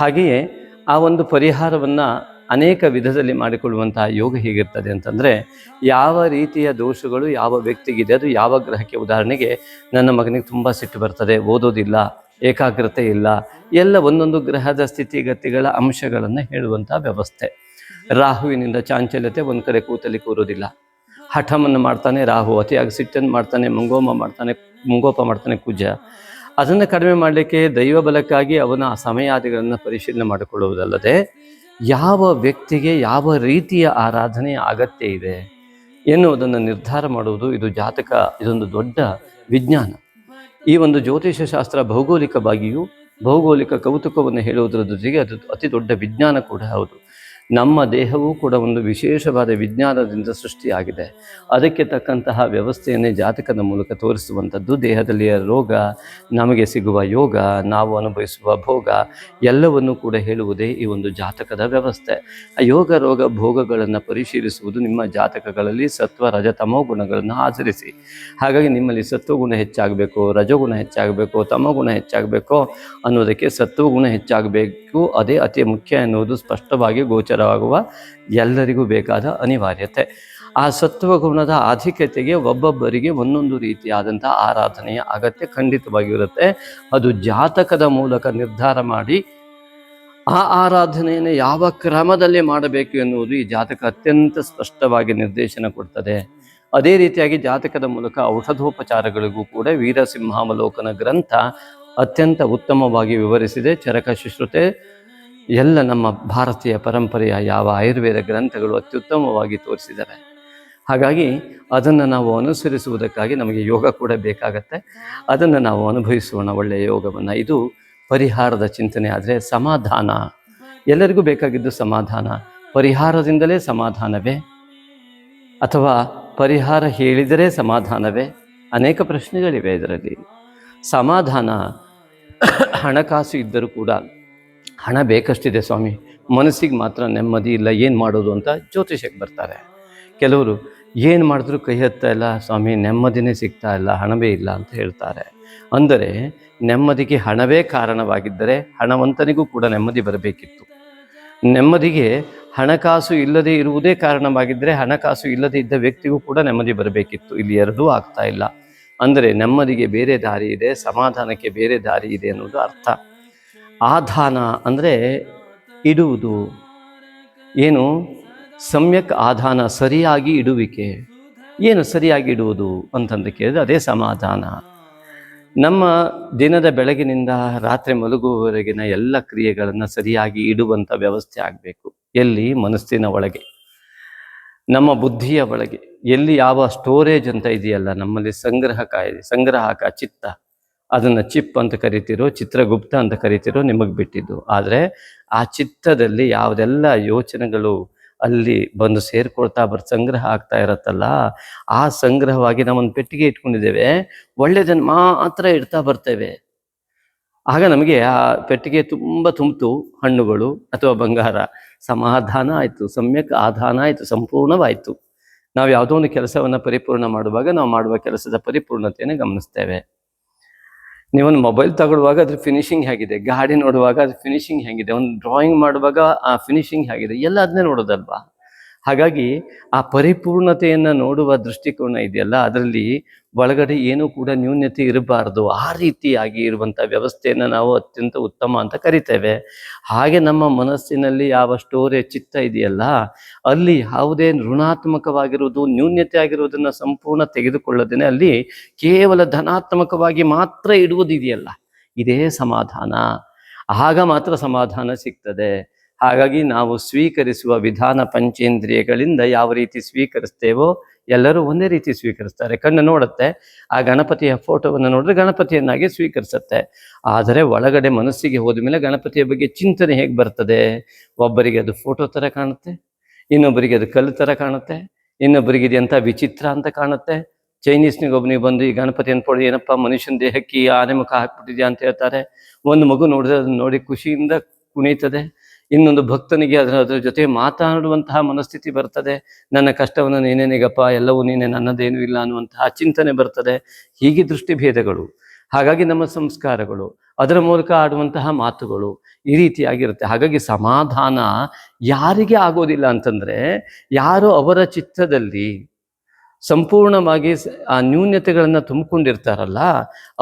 Speaker 1: ಹಾಗೆಯೇ ಆ ಒಂದು ಪರಿಹಾರವನ್ನು ಅನೇಕ ವಿಧದಲ್ಲಿ ಮಾಡಿಕೊಳ್ಳುವಂತಹ ಯೋಗ ಹೇಗಿರ್ತದೆ ಅಂತಂದರೆ, ಯಾವ ರೀತಿಯ ದೋಷಗಳು ಯಾವ ವ್ಯಕ್ತಿಗಿದೆ, ಅದು ಯಾವ ಗ್ರಹಕ್ಕೆ ಉದಾಹರಣೆಗೆ ನನ್ನ ಮಗನಿಗೆ ತುಂಬ ಸಿಟ್ಟು ಬರ್ತದೆ, ಓದೋದಿಲ್ಲ ಏಕಾಗ್ರತೆ ಇಲ್ಲ. ಎಲ್ಲ ಒಂದೊಂದು ಗ್ರಹದ ಸ್ಥಿತಿಗತಿಗಳ ಅಂಶಗಳನ್ನು ಹೇಳುವಂಥ ವ್ಯವಸ್ಥೆ. ರಾಹುವಿನಿಂದ ಚಾಂಚಲ್ಯತೆ ಒಂದು ಕಡೆ ಕೂತಲ್ಲಿ ಕೂರೋದಿಲ್ಲ ಹಠವನ್ನು ಮಾಡ್ತಾನೆ ರಾಹು, ಅತಿಯಾಗಿ ಸಿಟ್ಟನ್ನು ಮಾಡ್ತಾನೆ, ಮುಂಗೋಮ ಮಾಡ್ತಾನೆ, ಮುಂಗೋಪ ಮಾಡ್ತಾನೆ ಕುಜ. ಅದನ್ನು ಕಡಿಮೆ ಮಾಡಲಿಕ್ಕೆ ದೈವ ಬಲಕ್ಕಾಗಿ ಅವನ ಸಮಯಾದಿಗಳನ್ನು ಪರಿಶೀಲನೆ ಮಾಡಿಕೊಳ್ಳುವುದಲ್ಲದೆ ಯಾವ ವ್ಯಕ್ತಿಗೆ ಯಾವ ರೀತಿಯ ಆರಾಧನೆ ಅಗತ್ಯ ಇದೆ ಎನ್ನುವುದನ್ನು ನಿರ್ಧಾರ ಮಾಡುವುದು ಇದು ಜಾತಕ, ಇದೊಂದು ದೊಡ್ಡ ವಿಜ್ಞಾನ. ಈ ಒಂದು ಜ್ಯೋತಿಷ್ಯ ಶಾಸ್ತ್ರ ಭೌಗೋಳಿಕವಾಗಿಯೂ ಭೌಗೋಳಿಕ ಕೌತುಕವನ್ನು ಹೇಳುವುದರ ಜೊತೆಗೆ ಅದು ಅತಿ ದೊಡ್ಡ ವಿಜ್ಞಾನ ಕೂಡ ಹೌದು. ನಮ್ಮ ದೇಹವೂ ಕೂಡ ಒಂದು ವಿಶೇಷವಾದ ವಿಜ್ಞಾನದಿಂದ ಸೃಷ್ಟಿಯಾಗಿದೆ. ಅದಕ್ಕೆ ತಕ್ಕಂತಹ ವ್ಯವಸ್ಥೆಯನ್ನೇ ಜಾತಕದ ಮೂಲಕ ತೋರಿಸುವಂಥದ್ದು. ದೇಹದಲ್ಲಿಯ ರೋಗ, ನಮಗೆ ಸಿಗುವ ಯೋಗ, ನಾವು ಅನುಭವಿಸುವ ಭೋಗ, ಎಲ್ಲವನ್ನು ಕೂಡ ಹೇಳುವುದೇ ಈ ಒಂದು ಜಾತಕದ ವ್ಯವಸ್ಥೆ. ಯೋಗ, ರೋಗ, ಭೋಗಗಳನ್ನು ಪರಿಶೀಲಿಸುವುದು ನಿಮ್ಮ ಜಾತಕಗಳಲ್ಲಿ ಸತ್ವ, ರಜ, ತಮೋ ಗುಣಗಳನ್ನು ಆಚರಿಸಿ. ಹಾಗಾಗಿ ನಿಮ್ಮಲ್ಲಿ ಸತ್ವಗುಣ ಹೆಚ್ಚಾಗಬೇಕು, ರಜಗುಣ ಹೆಚ್ಚಾಗಬೇಕು, ತಮೋಗುಣ ಹೆಚ್ಚಾಗಬೇಕು ಅನ್ನೋದಕ್ಕೆ ಸತ್ವಗುಣ ಹೆಚ್ಚಾಗಬೇಕು. ಅದೇ ಅತಿ ಮುಖ್ಯ ಎನ್ನುವುದು ಸ್ಪಷ್ಟವಾಗಿ ಗೋಚರವಾಗುವ ಎಲ್ಲರಿಗೂ ಬೇಕಾದ ಅನಿವಾರ್ಯತೆ. ಆ ಸತ್ವಗುಣದ ಆಧಿಕ್ಯತೆಗೆ ಒಬ್ಬೊಬ್ಬರಿಗೆ ಒಂದೊಂದು ರೀತಿಯಾದಂಥ ಆರಾಧನೆಯ ಅಗತ್ಯ ಖಂಡಿತವಾಗಿರುತ್ತೆ. ಅದು ಜಾತಕದ ಮೂಲಕ ನಿರ್ಧಾರ ಮಾಡಿ ಆ ಆರಾಧನೆಯನ್ನು ಯಾವ ಕ್ರಮದಲ್ಲಿ ಮಾಡಬೇಕು ಎನ್ನುವುದು ಈ ಜಾತಕ ಅತ್ಯಂತ ಸ್ಪಷ್ಟವಾಗಿ ನಿರ್ದೇಶನ ಕೊಡ್ತದೆ. ಅದೇ ರೀತಿಯಾಗಿ ಜಾತಕದ ಮೂಲಕ ಔಷಧೋಪಚಾರಗಳಿಗೂ ಕೂಡ ವೀರಸಿಂಹಾವಲೋಕನ ಗ್ರಂಥ ಅತ್ಯಂತ ಉತ್ತಮವಾಗಿ ವಿವರಿಸಿದೆ. ಚರಕ ಶುಶ್ರುತೆ ಎಲ್ಲ ನಮ್ಮ ಭಾರತೀಯ ಪರಂಪರೆಯ ಯಾವ ಆಯುರ್ವೇದ ಗ್ರಂಥಗಳು ಅತ್ಯುತ್ತಮವಾಗಿ ತೋರಿಸಿದ್ದಾರೆ ಹಾಗಾಗಿ ಅದನ್ನು ನಾವು ಅನುಸರಿಸುವುದಕ್ಕಾಗಿ ನಮಗೆ ಯೋಗ ಕೂಡ ಬೇಕಾಗತ್ತೆ. ಅದನ್ನು ನಾವು ಅನುಭವಿಸೋಣ ಒಳ್ಳೆಯ ಯೋಗವನ್ನು. ಇದು ಪರಿಹಾರದ ಚಿಂತನೆ ಆದರೆ ಸಮಾಧಾನ. ಎಲ್ಲರಿಗೂ ಬೇಕಾಗಿದ್ದು ಸಮಾಧಾನ. ಪರಿಹಾರದಿಂದಲೇ ಸಮಾಧಾನವೇ? ಅಥವಾ ಪರಿಹಾರ ಹೇಳಿದರೆ ಸಮಾಧಾನವೇ? ಅನೇಕ ಪ್ರಶ್ನೆಗಳಿವೆ ಇದರಲ್ಲಿ. ಸಮಾಧಾನ ಹಣಕಾಸು ಇದ್ದರೂ ಕೂಡ ಹಣ ಬೇಕಷ್ಟಿದೆ ಸ್ವಾಮಿ. ಮನಸ್ಸಿಗೆ ಮಾತ್ರ ನೆಮ್ಮದಿ ಇಲ್ಲ, ಏನು ಮಾಡೋದು ಅಂತ ಜ್ಯೋತಿಷಕ್ಕೆ ಬರ್ತಾರೆ. ಕೆಲವರು ಏನು ಮಾಡಿದ್ರೂ ಕೈ ಹತ್ತಾ ಇಲ್ಲ, ಸ್ವಾಮಿ, ನೆಮ್ಮದಿನೇ ಸಿಗ್ತಾ ಇಲ್ಲ, ಹಣವೇ ಇಲ್ಲ ಅಂತ ಹೇಳ್ತಾರೆ. ಅಂದರೆ ನೆಮ್ಮದಿಗೆ ಹಣವೇ ಕಾರಣವಾಗಿದ್ದರೆ ಹಣವಂತನಿಗೂ ಕೂಡ ನೆಮ್ಮದಿ ಬರಬೇಕಿತ್ತು. ನೆಮ್ಮದಿಗೆ ಹಣಕಾಸು ಇಲ್ಲದೆ ಇರುವುದೇ ಕಾರಣವಾಗಿದ್ದರೆ ಹಣಕಾಸು ಇಲ್ಲದೇ ಇದ್ದ ವ್ಯಕ್ತಿಗೂ ಕೂಡ ನೆಮ್ಮದಿ ಬರಬೇಕಿತ್ತು. ಇಲ್ಲಿ ಎರಡೂ ಆಗ್ತಾ ಇಲ್ಲ. ಅಂದರೆ ನೆಮ್ಮದಿಗೆ ಬೇರೆ ದಾರಿ ಇದೆ, ಸಮಾಧಾನಕ್ಕೆ ಬೇರೆ ದಾರಿ ಇದೆ ಅನ್ನೋದು ಅರ್ಥ. ಆಧಾನ ಅಂದರೆ ಇಡುವುದು. ಏನು? ಸಮ್ಯಕ್ ಆಧಾನ, ಸರಿಯಾಗಿ ಇಡುವಿಕೆ. ಏನು ಸರಿಯಾಗಿ ಇಡುವುದು ಅಂತಂದು ಕೇಳಿದ್ರೆ ಅದೇ ಸಮಾಧಾನ. ನಮ್ಮ ದಿನದ ಬೆಳಗಿನಿಂದ ರಾತ್ರಿ ಮಲಗುವವರೆಗಿನ ಎಲ್ಲ ಕ್ರಿಯೆಗಳನ್ನು ಸರಿಯಾಗಿ ಇಡುವಂಥ ವ್ಯವಸ್ಥೆ ಆಗಬೇಕು. ಎಲ್ಲಿ? ಮನಸ್ಸಿನ ಒಳಗೆ. ನಮ್ಮ ಬುದ್ಧಿಯ ಒಳಗೆ. ಎಲ್ಲಿ ಯಾವ ಸ್ಟೋರೇಜ್ ಅಂತ ಇದೆಯಲ್ಲ, ನಮ್ಮಲ್ಲಿ ಸಂಗ್ರಹಕ ಇದೆ ಸಂಗ್ರಹಕ ಚಿತ್ತ. ಅದನ್ನು ಚಿಪ್ ಅಂತ ಕರಿತಿರೋ, ಚಿತ್ರಗುಪ್ತ ಅಂತ ಕರಿತಿರೋ ನಿಮಗೆ ಬಿಟ್ಟಿದ್ದು. ಆದರೆ ಆ ಚಿತ್ತದಲ್ಲಿ ಯಾವುದೆಲ್ಲ ಯೋಚನೆಗಳು ಅಲ್ಲಿ ಬಂದು ಸೇರ್ಕೊಳ್ತಾ ಬರ್, ಸಂಗ್ರಹ ಆಗ್ತಾ ಇರತ್ತಲ್ಲ, ಆ ಸಂಗ್ರಹವಾಗಿ ನಾವೊಂದು ಪೆಟ್ಟಿಗೆ ಇಟ್ಕೊಂಡಿದ್ದೇವೆ. ಒಳ್ಳೆಯದನ್ನು ಮಾತ್ರ ಇಡ್ತಾ ಬರ್ತೇವೆ. ಆಗ ನಮಗೆ ಆ ಪೆಟ್ಟಿಗೆ ತುಂಬ ತುಂಬಿತು, ಹಣ್ಣುಗಳು ಅಥವಾ ಬಂಗಾರ. ಸಮಾಧಾನ ಆಯಿತು, ಸಮ್ಯಕ್ ಆಧಾನ ಆಯಿತು, ಸಂಪೂರ್ಣವಾಯಿತು. ನಾವು ಯಾವುದೋ ಒಂದು ಕೆಲಸವನ್ನು ಪರಿಪೂರ್ಣ ಮಾಡುವಾಗ ನಾವು ಮಾಡುವ ಕೆಲಸದ ಪರಿಪೂರ್ಣತೆಯನ್ನು ಗಮನಿಸ್ತೇವೆ. ನೀವೊಂದು ಮೊಬೈಲ್ ತಗೊಳ್ಳುವಾಗ ಅದ್ರ ಫಿನಿಶಿಂಗ್ ಹೇಗಿದೆ? ಗಾಡಿ ನೋಡುವಾಗ ಅದ್ರ ಫಿನಿಶಿಂಗ್ ಹೇಗಿದೆ? ಒಂದು ಡ್ರಾಯಿಂಗ್ ಮಾಡುವಾಗ ಆ ಫಿನಿಶಿಂಗ್ ಹೇಗಿದೆ? ಎಲ್ಲ ಅದನ್ನೇ ನೋಡೋದಲ್ವಾ? ಹಾಗಾಗಿ ಆ ಪರಿಪೂರ್ಣತೆಯನ್ನು ನೋಡುವ ದೃಷ್ಟಿಕೋನ ಇದೆಯಲ್ಲ, ಅದರಲ್ಲಿ ಒಳಗಡೆ ಏನೂ ಕೂಡ ನ್ಯೂನ್ಯತೆ ಇರಬಾರ್ದು. ಆ ರೀತಿಯಾಗಿ ಇರುವಂಥ ವ್ಯವಸ್ಥೆಯನ್ನು ನಾವು ಅತ್ಯಂತ ಉತ್ತಮ ಅಂತ ಕರಿತೇವೆ. ಹಾಗೆ ನಮ್ಮ ಮನಸ್ಸಿನಲ್ಲಿ ಯಾವ ಸ್ಟೋರೇ ಚಿತ್ತ ಇದೆಯಲ್ಲ, ಅಲ್ಲಿ ಯಾವುದೇ ಋಣಾತ್ಮಕವಾಗಿರುವುದು ನ್ಯೂನ್ಯತೆ ಆಗಿರುವುದನ್ನು ಸಂಪೂರ್ಣ ತೆಗೆದುಕೊಳ್ಳದೇನೆ ಅಲ್ಲಿ ಕೇವಲ ಧನಾತ್ಮಕವಾಗಿ ಮಾತ್ರ ಇಡುವುದಿದೆಯಲ್ಲ ಇದೇ ಸಮಾಧಾನ. ಆಗ ಮಾತ್ರ ಸಮಾಧಾನ ಸಿಗ್ತದೆ. ಹಾಗಾಗಿ ನಾವು ಸ್ವೀಕರಿಸುವ ವಿಧಾನ ಪಂಚೇಂದ್ರಿಯಗಳಿಂದ ಯಾವ ರೀತಿ ಸ್ವೀಕರಿಸ್ತೇವೋ ಎಲ್ಲರೂ ಒಂದೇ ರೀತಿ ಸ್ವೀಕರಿಸ್ತಾರೆ. ಕಣ್ಣು ನೋಡುತ್ತೆ, ಆ ಗಣಪತಿಯ ಫೋಟೋವನ್ನು ನೋಡಿದ್ರೆ ಗಣಪತಿಯನ್ನಾಗಿ ಸ್ವೀಕರಿಸುತ್ತೆ. ಆದರೆ ಒಳಗಡೆ ಮನಸ್ಸಿಗೆ ಹೋದ ಮೇಲೆ ಗಣಪತಿಯ ಬಗ್ಗೆ ಚಿಂತನೆ ಹೇಗೆ ಬರ್ತದೆ? ಒಬ್ಬರಿಗೆ ಅದು ಫೋಟೋ ಥರ ಕಾಣುತ್ತೆ, ಇನ್ನೊಬ್ಬರಿಗೆ ಅದು ಕಲ್ಲು ಥರ ಕಾಣುತ್ತೆ, ಇನ್ನೊಬ್ಬರಿಗೆ ಇದು ಎಂಥ ವಿಚಿತ್ರ ಅಂತ ಕಾಣುತ್ತೆ. ಚೈನೀಸ್ನಿಗೆ ಒಬ್ಬನಿಗೆ ಬಂದು, ಈ ಗಣಪತಿ ಅನ್ಕೊಳ್ಳಿ ಏನಪ್ಪ, ಮನುಷ್ಯನ ದೇಹಕ್ಕೆ ಆನೆ ಮುಖ ಹಾಕ್ಬಿಟ್ಟಿದ್ಯಾ? ಅಂತ ಹೇಳ್ತಾರೆ. ಒಂದು ಮಗು ನೋಡಿದ್ರೆ ಅದನ್ನ ನೋಡಿ ಖುಷಿಯಿಂದ ಕುಣಿತದೆ. ಇನ್ನೊಂದು ಭಕ್ತನಿಗೆ ಅದರ ಅದರ ಜೊತೆ ಮಾತಾಡುವಂತಹ ಮನಸ್ಥಿತಿ ಬರ್ತದೆ. ನನ್ನ ಕಷ್ಟವನ್ನು ನೀನೇನಿಗಪ್ಪ ಎಲ್ಲವೂ ನೀನೆ, ನನ್ನದೇನೂ ಇಲ್ಲ ಅನ್ನುವಂತಹ ಚಿಂತನೆ ಬರ್ತದೆ. ಹೀಗೆ ದೃಷ್ಟಿಭೇದಗಳು, ಹಾಗಾಗಿ ನಮ್ಮ ಸಂಸ್ಕಾರಗಳು, ಅದರ ಮೂಲಕ ಆಡುವಂತಹ ಮಾತುಗಳು ಈ ರೀತಿಯಾಗಿರುತ್ತೆ. ಹಾಗಾಗಿ ಸಮಾಧಾನ ಯಾರಿಗೆ ಆಗೋದಿಲ್ಲ ಅಂತಂದ್ರೆ ಯಾರು ಅವರ ಚಿತ್ತದಲ್ಲಿ ಸಂಪೂರ್ಣವಾಗಿ ಆ ನ್ಯೂನ್ಯತೆಗಳನ್ನು ತುಂಬಿಕೊಂಡಿರ್ತಾರಲ್ಲ,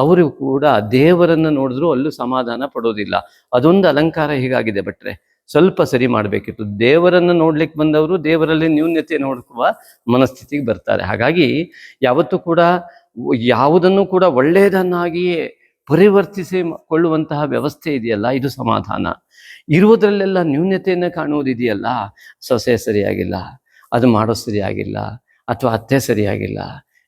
Speaker 1: ಅವರು ಕೂಡ ದೇವರನ್ನು ನೋಡಿದ್ರೂ ಅಲ್ಲೂ ಸಮಾಧಾನ ಪಡೋದಿಲ್ಲ. ಅದೊಂದು ಅಲಂಕಾರ ಹೀಗಾಗಿದೆ ಭಟ್ರೆ. ಸ್ವಲ್ಪ ಸರಿ ಮಾಡಬೇಕಿತ್ತು. ದೇವರನ್ನು ನೋಡ್ಲಿಕ್ಕೆ ಬಂದವರು ದೇವರಲ್ಲಿ ನ್ಯೂನ್ಯತೆ ನೋಡುವ ಮನಸ್ಥಿತಿಗೆ ಬರ್ತಾರೆ. ಹಾಗಾಗಿ ಯಾವತ್ತೂ ಕೂಡ ಯಾವುದನ್ನು ಕೂಡ ಒಳ್ಳೆಯದನ್ನಾಗಿಯೇ ಪರಿವರ್ತಿಸಿ ಕೊಳ್ಳುವಂತಹ ವ್ಯವಸ್ಥೆ ಇದೆಯಲ್ಲ, ಇದು ಸಮಾಧಾನ. ಇರುವುದರಲ್ಲೆಲ್ಲ ನ್ಯೂನ್ಯತೆಯನ್ನು ಕಾಣುವುದಿದೆಯಲ್ಲ ಸೊಸೆ ಸರಿಯಾಗಿಲ್ಲ, ಅದು ಮಾಡೋ ಸರಿಯಾಗಿಲ್ಲ, ಅಥವಾ ಅತ್ತೆ ಸರಿಯಾಗಿಲ್ಲ,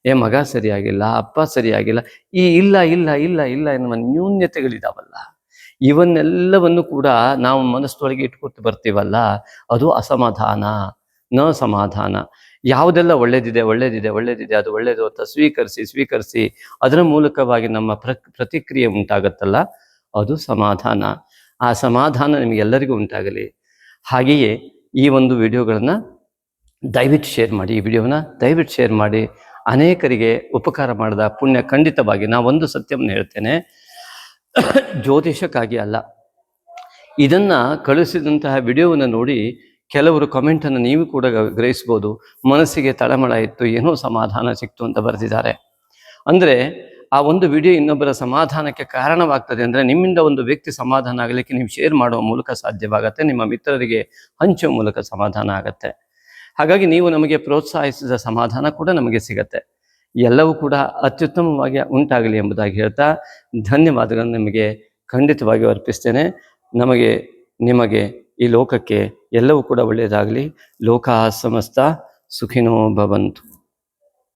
Speaker 1: ಏ ಮಗ ಸರಿಯಾಗಿಲ್ಲ, ಅಪ್ಪ ಸರಿಯಾಗಿಲ್ಲ, ಈ ಇಲ್ಲ ಇಲ್ಲ ಇಲ್ಲ ಇಲ್ಲ ಎನ್ನುವ ನ್ಯೂನ್ಯತೆಗಳಿದಾವಲ್ಲ ಇವನ್ನೆಲ್ಲವನ್ನು ಕೂಡ ನಾವು ಮನಸ್ಸೊಳಗೆ ಇಟ್ಕೊಟ್ಟು ಬರ್ತೀವಲ್ಲ, ಅದು ಅಸಮಾಧಾನ, ನ ಸಮಾಧಾನ. ಯಾವುದೆಲ್ಲ ಒಳ್ಳೇದಿದೆ ಒಳ್ಳೇದಿದೆ ಒಳ್ಳೇದಿದೆ, ಅದು ಒಳ್ಳೇದು ಅಂತ ಸ್ವೀಕರಿಸಿ ಸ್ವೀಕರಿಸಿ, ಅದರ ಮೂಲಕವಾಗಿ ನಮ್ಮ ಪ್ರ, ಪ್ರತಿಕ್ರಿಯೆ ಉಂಟಾಗತ್ತಲ್ಲ, ಅದು ಸಮಾಧಾನ. ಆ ಸಮಾಧಾನ ನಿಮಗೆಲ್ಲರಿಗೂ ಉಂಟಾಗಲಿ. ಹಾಗೆಯೇ ಈ ಒಂದು ವಿಡಿಯೋಗಳನ್ನು ದಯವಿಟ್ಟು ಶೇರ್ ಮಾಡಿ. ಈ ವಿಡಿಯೋನ ದಯವಿಟ್ಟು ಶೇರ್ ಮಾಡಿ. ಅನೇಕರಿಗೆ ಉಪಕಾರ ಮಾಡಿದ ಪುಣ್ಯ ಖಂಡಿತವಾಗಿ. ನಾ ಒಂದು ಸತ್ಯವನ್ನು ಹೇಳ್ತೇನೆ. ಜ್ಯೋತಿಷಕ್ಕಾಗಿ ಅಲ್ಲ. ಇದನ್ನು ಕಳಿಸಿದಂತಹ ವಿಡಿಯೋವನ್ನು ನೋಡಿ ಕೆಲವರು ಕಮೆಂಟನ್ನು ನೀವು ಕೂಡ ಗ್ರಹಿಸ್ಬೋದು. ಮನಸ್ಸಿಗೆ ತಳಮಳ ಇತ್ತು, ಏನೋ ಸಮಾಧಾನ ಸಿಕ್ತು ಅಂತ ಬರೆದಿದ್ದಾರೆ. ಅಂದರೆ ಆ ಒಂದು ವಿಡಿಯೋ ಇನ್ನೊಬ್ಬರ ಸಮಾಧಾನಕ್ಕೆ ಕಾರಣವಾಗ್ತದೆ ಅಂದರೆ ನಿಮ್ಮಿಂದ ಒಂದು ವ್ಯಕ್ತಿ ಸಮಾಧಾನ ಆಗಲಿಕ್ಕೆ ನೀವು ಶೇರ್ ಮಾಡುವ ಮೂಲಕ ಸಾಧ್ಯವಾಗತ್ತೆ, ನಿಮ್ಮ ಮಿತ್ರರಿಗೆ ಹಂಚುವ ಮೂಲಕ ಸಮಾಧಾನ ಆಗತ್ತೆ. ಹಾಗಾಗಿ ನೀವು ನಮಗೆ ಪ್ರೋತ್ಸಾಹಿಸಿದ ಸಮಾಧಾನ ಕೂಡ ನಮಗೆ ಸಿಗತ್ತೆ. ಎಲ್ಲವೂ ಕೂಡ ಅತ್ಯುತ್ತಮವಾಗಿ ಉಂಟಾಗಲಿ ಎಂಬುದಾಗಿ ಹೇಳ್ತಾ ಧನ್ಯವಾದಗಳನ್ನು ನಿಮಗೆ ಖಂಡಿತವಾಗಿ ಅರ್ಪಿಸ್ತೇನೆ. ನಮಗೆ, ನಿಮಗೆ ಈ ಲೋಕಕ್ಕೆ ಎಲ್ಲವೂ ಕೂಡ ಒಳ್ಳೆಯದಾಗಲಿ. ಲೋಕ ಸಮಸ್ತ ಸುಖಿನೋ ಭವಂತು.